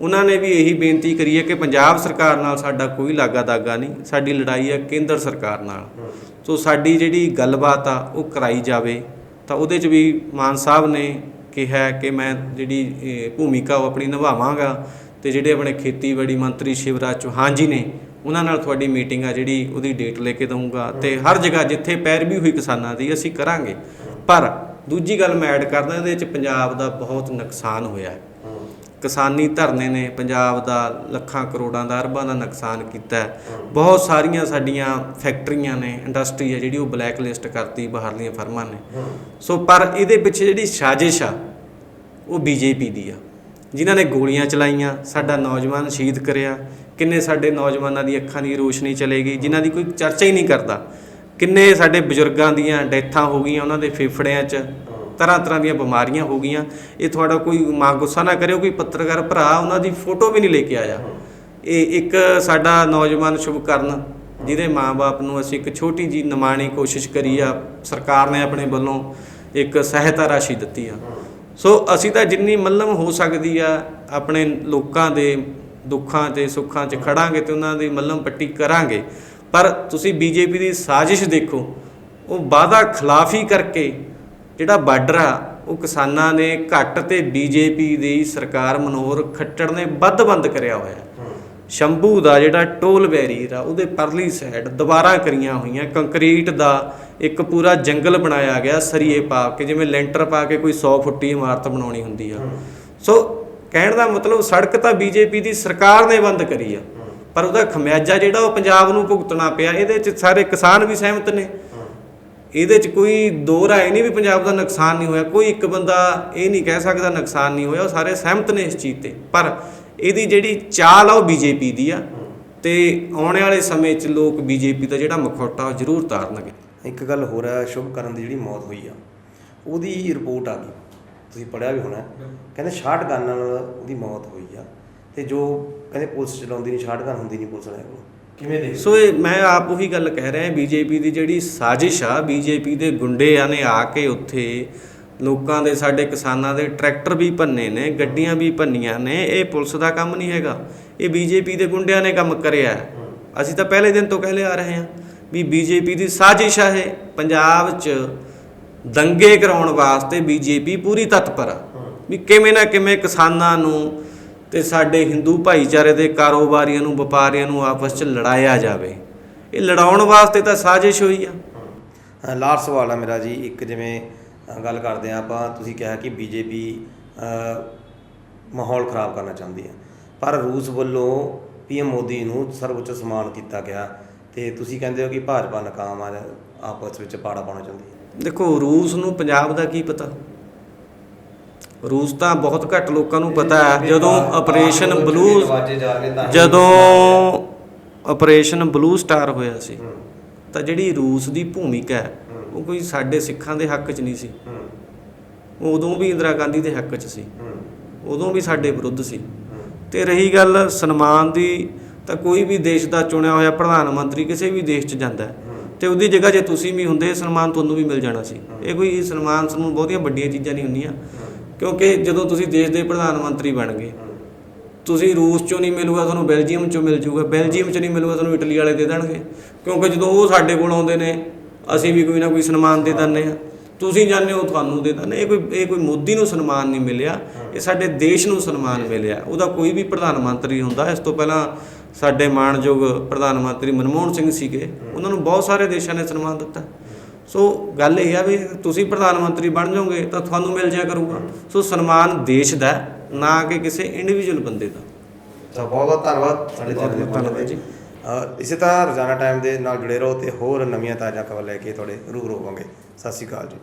ਉਹਨਾਂ ਨੇ ਵੀ ਇਹੀ ਬੇਨਤੀ ਕਰੀ ਹੈ ਕਿ ਪੰਜਾਬ ਸਰਕਾਰ ਨਾਲ ਸਾਡਾ ਕੋਈ ਲਾਗਾ ਦਾਗਾ ਨਹੀਂ, ਸਾਡੀ ਲੜਾਈ ਹੈ ਕੇਂਦਰ ਸਰਕਾਰ ਨਾਲ। ਸੋ ਸਾਡੀ ਜਿਹੜੀ ਗੱਲਬਾਤ ਆ ਉਹ ਕਰਾਈ ਜਾਵੇ, ਤਾਂ ਉਹਦੇ 'ਚ ਵੀ ਮਾਨ ਸਾਹਿਬ ਨੇ ਕਿਹਾ ਕਿ ਮੈਂ ਜਿਹੜੀ ਭੂਮਿਕਾ ਉਹ ਆਪਣੀ ਨਿਭਾਵਾਂਗਾ, ਤੇ ਜਿਹੜੇ ਆਪਣੇ ਖੇਤੀਬਾੜੀ ਮੰਤਰੀ ਸ਼ਿਵਰਾਜ ਚੌਹਾਨ ਜੀ ਨੇ ਉਹਨਾਂ ਨਾਲ ਤੁਹਾਡੀ ਮੀਟਿੰਗ ਆ ਜਿਹੜੀ ਉਹਦੀ ਡੇਟ ਲੈ ਕੇ ਦਊਂਗਾ ਤੇ ਹਰ ਜਗ੍ਹਾ ਜਿੱਥੇ ਪੈਰਵੀ ਹੋਈ ਕਿਸਾਨਾਂ ਦੀ ਅਸੀਂ ਕਰਾਂਗੇ। ਪਰ ਦੂਜੀ ਗੱਲ ਮੈਂ ਐਡ ਕਰਦਾ, ਇਹਦੇ ਵਿੱਚ ਪੰਜਾਬ ਦਾ ਬਹੁਤ ਨੁਕਸਾਨ ਹੋਇਆ ਹੈ। ਕਿਸਾਨੀ ਧਰਨੇ ਨੇ ਪੰਜਾਬ ਦਾ ਲੱਖਾਂ ਕਰੋੜਾਂ ਦਾ ਅਰਬਾਂ ਦਾ ਨੁਕਸਾਨ ਕੀਤਾ ਬਹੁਤ ਸਾਰੀਆਂ ਸਾਡੀਆਂ ਫੈਕਟਰੀਆਂ ਨੇ, ਇੰਡਸਟਰੀ ਹੈ ਜਿਹੜੀ ਉਹ ਬਲੈਕ ਲਿਸਟ ਕਰਤੀ ਬਾਹਰਲੀਆਂ ਫਰਮਾਂ ਨੇ। ਸੋ ਪਰ ਇਹਦੇ ਪਿੱਛੇ ਜਿਹੜੀ ਸਾਜ਼ਿਸ਼ ਆ, ਉਹ ਬੀਜੇਪੀ ਦੀ ਆ। ਜਿਨ੍ਹਾਂ ਨੇ ਗੋਲੀਆਂ ਚਲਾਈਆਂ, ਸਾਡਾ ਨੌਜਵਾਨ ਸ਼ਹੀਦ ਕਰਿਆ ਕਿੰਨੇ ਸਾਡੇ ਨੌਜਵਾਨਾਂ ਦੀ ਅੱਖਾਂ ਦੀ ਰੋਸ਼ਨੀ ਚਲੇਗੀ, ਜਿਨ੍ਹਾਂ ਦੀ ਕੋਈ ਚਰਚਾ ਹੀ ਨਹੀਂ ਕਰਦਾ। ਕਿੰਨੇ ਸਾਡੇ ਬਜ਼ੁਰਗਾਂ ਦੀਆਂ ਡੈਥਾਂ ਹੋ ਗਈਆਂ ਉਹਨਾਂ ਦੇ ਫੇਫੜਿਆਂ 'ਚ ਤਰ੍ਹਾਂ ਤਰ੍ਹਾਂ ਦੀਆਂ ਬਿਮਾਰੀਆਂ ਹੋ ਗਈਆਂ। ਇਹ ਤੁਹਾਡਾ ਕੋਈ ਮਾਂ ਗੁੱਸਾ ਨਾ ਕਰਿਓ, ਕੋਈ ਪੱਤਰਕਾਰ ਭਰਾ ਉਹਨਾਂ ਦੀ ਫੋਟੋ ਵੀ ਨਹੀਂ ਲੈ ਕੇ ਆਇਆ। ਇਹ ਇੱਕ ਸਾਡਾ ਨੌਜਵਾਨ ਸ਼ੁਭਕਰਨ, ਜਿਹਦੇ ਮਾਂ-ਬਾਪ ਨੂੰ ਅਸੀਂ ਇੱਕ ਛੋਟੀ ਜੀ ਨਿਮਾਣੀ ਕੋਸ਼ਿਸ਼ ਕਰੀ ਆ, ਸਰਕਾਰ ਨੇ ਆਪਣੇ ਵੱਲੋਂ ਇੱਕ ਸਹਾਇਤਾ ਰਾਸ਼ੀ ਦਿੱਤੀ ਆ। ਸੋ ਅਸੀਂ ਤਾਂ ਜਿੰਨੀ ਮੱਲਮ ਹੋ ਸਕਦੀ ਆ, ਆਪਣੇ ਲੋਕਾਂ ਦੇ ਦੁੱਖਾਂ ਤੇ ਸੁੱਖਾਂ 'ਚ ਖੜਾਂਗੇ ਤੇ ਉਹਨਾਂ ਦੀ ਮੱਲਮ ਪੱਟੀ ਕਰਾਂਗੇ। ਪਰ ਤੁਸੀਂ ਬੀਜੇਪੀ ਦੀ ਸਾਜ਼ਿਸ਼ ਦੇਖੋ ਉਹ ਵਾਅਦਾ ਖਿਲਾਫੀ ਕਰਕੇ ਜਿਹੜਾ ਬਾਰਡਰ ਆ ਉਹ ਕਿਸਾਨਾਂ ਨੇ ਘੱਟ ਤੇ ਬੀਜੇਪੀ ਦੀ ਸਰਕਾਰ ਮਨੋਹਰ ਖੱਟੜ ਨੇ ਵੱਧ ਬੰਦ ਕਰਿਆ ਹੋਇਆ ਸ਼ੰਭੂ ਦਾ ਜਿਹੜਾ ਟੋਲ ਬੈਰੀਅਰ ਆ ਉਹਦੇ ਪਰਲੀ ਸਾਈਡ ਦੁਬਾਰਾ ਕਰੀਆਂ ਹੋਈਆਂ ਕੰਕਰੀਟ ਦਾ ਇੱਕ ਪੂਰਾ ਜੰਗਲ ਬਣਾਇਆ ਗਿਆ ਸਰੀਏ ਪਾ ਕੇ ਜਿਵੇਂ ਲੈਂਟਰ ਪਾ ਕੇ ਕੋਈ 100 ਫੁੱਟੀ ਇਮਾਰਤ ਬਣਾਉਣੀ ਹੁੰਦੀ ਆ। ਸੋ ਕਹਿਣ ਦਾ ਮਤਲਬ ਸੜਕ ਤਾਂ ਬੀਜੇਪੀ ਦੀ ਸਰਕਾਰ ਨੇ ਬੰਦ ਕਰੀ ਆ। ਪਰ ਉਹਦਾ ਖਮਿਆਜਾ ਜਿਹੜਾ ਉਹ ਪੰਜਾਬ ਨੂੰ ਭੁਗਤਣਾ ਪਿਆ, ਇਹਦੇ 'ਚ ਸਾਰੇ ਕਿਸਾਨ ਵੀ ਸਹਿਮਤ ਨੇ। ਇਹਦੇ 'ਚ ਕੋਈ ਦੋ ਰਾਏ ਨਹੀਂ ਵੀ ਪੰਜਾਬ ਦਾ ਨੁਕਸਾਨ ਨਹੀਂ ਹੋਇਆ, ਕੋਈ ਇੱਕ ਬੰਦਾ ਇਹ ਨਹੀਂ ਕਹਿ ਸਕਦਾ ਨੁਕਸਾਨ ਨਹੀਂ ਹੋਇਆ, ਉਹ ਸਾਰੇ ਸਹਿਮਤ ਨੇ ਇਸ ਚੀਜ਼ ਤੇ। ਪਰ ਇਹਦੀ ਜਿਹੜੀ ਚਾਲ ਆ ਉਹ ਬੀਜੇਪੀ ਦੀ ਆ ਤੇ ਆਉਣ ਵਾਲੇ ਸਮੇਂ 'ਚ ਲੋਕ ਬੀਜੇਪੀ ਦਾ ਜਿਹੜਾ ਮਖੌਟਾ ਉਹ ਜ਼ਰੂਰ ਤਾਰਨਗੇ। ਇੱਕ ਗੱਲ ਹੋਰ ਹੈ ਸ਼ੁਭਕਰਨ ਦੀ ਜਿਹੜੀ ਮੌਤ ਹੋਈ ਆ, ਉਹਦੀ ਰਿਪੋਰਟ ਆ ਗਈ। ਤੁਸੀਂ ਪੜਿਆ ਵੀ ਹੋਣਾ ਕਹਿੰਦੇ ਸ਼ਾਰਟ ਗਨ ਨਾਲ ਉਹਦੀ ਮੌਤ ਹੋਈ ਆ। ਤੇ ਜੋ ਕਹਿੰਦੇ ਪੁਲਿਸ ਚਲਾਉਂਦੀ ਨਹੀਂ ਸ਼ਾਰਟ ਗਨ ਹੁੰਦੀ ਨਹੀਂ ਪੁਲਿਸ ਵਾਲਿਆਂ ਕੋਲ। ਕਿਵੇਂ ਦੇਖ ਸੋ ਇਹ ਮੈਂ ਆਪ ਉਹੀ ਗੱਲ ਕਹਿ ਰਿਹਾ ਬੀਜੇਪੀ ਦੀ ਜਿਹੜੀ ਸਾਜ਼ਿਸ਼ ਆ ਬੀਜੇਪੀ ਦੇ ਗੁੰਡਿਆਂ ਨੇ ਆ ਕੇ ਉੱਥੇ ਲੋਕਾਂ ਦੇ ਸਾਡੇ ਕਿਸਾਨਾਂ ਦੇ ਟਰੈਕਟਰ ਵੀ ਭੰਨੇ ਨੇ ਗੱਡੀਆਂ ਵੀ ਭੰਨੀਆਂ ਨੇ ਇਹ ਪੁਲਿਸ ਦਾ ਕੰਮ ਨਹੀਂ ਹੈਗਾ। ਇਹ ਬੀਜੇਪੀ ਦੇ ਗੁੰਡਿਆਂ ਨੇ ਕੰਮ ਕਰਿਆ ਹੈ। ਅਸੀਂ ਤਾਂ ਪਹਿਲੇ ਦਿਨ ਤੋਂ ਕਹਿਲੇ ਆ ਰਹੇ ਹਾਂ ਵੀ ਬੀਜੇਪੀ ਦੀ ਸਾਜ਼ਿਸ਼ ਆ ਇਹ। ਪੰਜਾਬ 'ਚ ਦੰਗੇ ਕਰਾਉਣ ਵਾਸਤੇ ਬੀਜੇਪੀ ਪੂਰੀ ਤਤਪਰ ਆ। ਵੀ ਕਿਵੇਂ ਨਾ ਕਿਵੇਂ ਕਿਸਾਨਾਂ ਨੂੰ ਤੇ ਸਾਡੇ ਹਿੰਦੂ ਭਾਈਚਾਰੇ ਦੇ ਕਾਰੋਬਾਰੀਆਂ ਨੂੰ, ਵਪਾਰੀਆਂ ਨੂੰ ਆਪਸ 'ਚ ਲੜਾਇਆ ਜਾਵੇ। ਇਹ ਲੜਾਉਣ ਵਾਸਤੇ ਤਾਂ ਸਾਜ਼ਿਸ਼ ਹੋਈ ਆ। ਲਾਸਟ ਸਵਾਲ ਆ ਮੇਰਾ ਜੀ। ਇੱਕ ਜਿਵੇਂ ਗੱਲ ਕਰਦੇ ਆ ਆਪਾਂ, ਤੁਸੀਂ ਕਿਹਾ ਕਿ ਬੀਜੇਪੀ ਮਾਹੌਲ ਖਰਾਬ ਕਰਨਾ ਚਾਹੁੰਦੀ ਹੈ ਪਰ ਰੂਸ ਵੱਲੋਂ ਪੀਐਮ ਮੋਦੀ ਨੂੰ ਸਰਵਉੱਚ ਸਨਮਾਨ ਕੀਤਾ ਗਿਆ ਤੇ ਤੁਸੀਂ ਕਹਿੰਦੇ ਹੋ ਕਿ ਭਾਜਪਾ ਨਾਕਾਮ ਆ ਆਪਸ ਵਿੱਚ ਪਾੜਾ ਪਾਉਣਾ ਚਾਹੁੰਦੀ ਹੈ ਦੇਖੋ, ਰੂਸ ਨੂੰ ਪੰਜਾਬ ਦਾ ਕੀ ਪਤਾ? ਰੂਸ ਤਾਂ ਬਹੁਤ ਘੱਟ ਲੋਕਾਂ ਨੂੰ ਪਤਾ ਹੈ। ਜਦੋਂ ਆਪਰੇਸ਼ਨ ਬਲੂ ਜਦੋਂ ਆਪਰੇਸ਼ਨ ਬਲੂ ਸਟਾਰ ਹੋਇਆ ਸੀ, ਤਾਂ ਜਿਹੜੀ ਰੂਸ ਦੀ ਭੂਮਿਕਾ ਹੈ, ਉਹ ਕੋਈ ਸਾਡੇ ਸਿੱਖਾਂ ਦੇ ਹੱਕ 'ਚ ਨਹੀਂ ਸੀ। ਉਦੋਂ ਵੀ ਇੰਦਰਾ ਗਾਂਧੀ ਦੇ ਹੱਕ 'ਚ ਸੀ। ਉਦੋਂ ਵੀ ਸਾਡੇ ਵਿਰੁੱਧ ਸੀ। ਤੇ ਰਹੀ ਗੱਲ ਸਨਮਾਨ ਦੀ, ਤਾਂ ਕੋਈ ਵੀ ਦੇਸ਼ ਦਾ ਚੁਣਿਆ ਹੋਇਆ ਪ੍ਰਧਾਨ ਮੰਤਰੀ ਕਿਸੇ ਵੀ ਦੇਸ਼ 'ਚ ਜਾਂਦਾ ਹੈ ਤੇ ਉਹਦੀ ਜਗ੍ਹਾ ਜੇ ਤੁਸੀਂ ਵੀ ਹੁੰਦੇ, ਸਨਮਾਨ ਤੁਹਾਨੂੰ ਵੀ ਮਿਲ ਜਾਣਾ ਸੀ। ਇਹ ਕੋਈ ਸਨਮਾਨ ਸਮੂਹ ਬਹੁਤੀਆਂ ਵੱਡੀਆਂ ਚੀਜ਼ਾਂ ਨਹੀਂ ਹੁੰਦੀਆਂ, ਕਿਉਂਕਿ ਜਦੋਂ ਤੁਸੀਂ ਦੇਸ਼ ਦੇ ਪ੍ਰਧਾਨ ਮੰਤਰੀ ਬਣ ਗਏ, ਤੁਸੀਂ ਰੂਸ ਚੋਂ ਨਹੀਂ ਮਿਲੂਗਾ, ਤੁਹਾਨੂੰ ਬੈਲਜੀਅਮ ਚੋਂ ਮਿਲ ਜੂਗਾ। ਬੈਲਜੀਅਮ ਚ ਨਹੀਂ ਮਿਲੂਗਾ, ਤੁਹਾਨੂੰ ਇਟਲੀ ਵਾਲੇ ਦੇ ਦੇਣਗੇ, ਕਿਉਂਕਿ ਜਦੋਂ ਉਹ ਸਾਡੇ ਕੋਲ ਆਉਂਦੇ ਨੇ, ਅਸੀਂ ਵੀ ਕੋਈ ਨਾ ਕੋਈ ਸਨਮਾਨ ਦੇ ਦਿੰਦੇ ਆ ਤੁਸੀਂ ਜਾਣਦੇ ਹੋ ਤੁਹਾਨੂੰ ਦੇ ਦਿੰਦੇ। ਇਹ ਕੋਈ ਇਹ ਕੋਈ ਮੋਦੀ ਨੂੰ ਸਨਮਾਨ ਨਹੀਂ ਮਿਲਿਆ, ਇਹ ਸਾਡੇ ਦੇਸ਼ ਨੂੰ ਸਨਮਾਨ ਮਿਲਿਆ। ਉਹਦਾ ਕੋਈ ਵੀ ਪ੍ਰਧਾਨ ਮੰਤਰੀ ਹੁੰਦਾ, ਇਸ ਤੋਂ ਪਹਿਲਾਂ ਸਾਡੇ ਮਾਣਯੋਗ ਪ੍ਰਧਾਨ ਮੰਤਰੀ ਮਨਮੋਹਨ ਸਿੰਘ ਸੀਗੇ ਉਹਨਾਂ ਨੂੰ ਬਹੁਤ ਸਾਰੇ ਦੇਸ਼ਾਂ ਨੇ ਸਨਮਾਨ ਦਿੱਤਾ। ਸੋ ਗੱਲ ਇਹ ਆ ਵੀ ਤੁਸੀਂ ਪ੍ਰਧਾਨ ਮੰਤਰੀ ਬਣ ਜਾਓਗੇ ਤਾਂ ਤੁਹਾਨੂੰ ਮਿਲ ਜਾਇਆ ਕਰੂਗਾ। ਸੋ ਸਨਮਾਨ ਦੇਸ਼ ਦਾ ਨਾ ਕਿ ਕਿਸੇ ਇੰਡੀਵਿਜੂਅਲ ਬੰਦੇ ਦਾ। ਤਾਂ ਬਹੁਤ ਬਹੁਤ ਧੰਨਵਾਦ ਸਾਡੇ ਧੰਨਵਾਦ ਜੀ। ਇਸੇ ਤਰ੍ਹਾਂ ਰੋਜ਼ਾਨਾ ਟਾਈਮ ਦੇ ਨਾਲ ਜੁੜੇ ਰਹੋ ਤੇ ਹੋਰ ਨਵੀਆਂ ਤਾਜ਼ਾ ਖਬਰ ਲੈ ਕੇ ਤੁਹਾਡੇ ਰੂਬਰੂ ਹੋਵਾਂਗੇ। ਸਤਿ ਸ਼੍ਰੀ ਅਕਾਲ ਜੀ।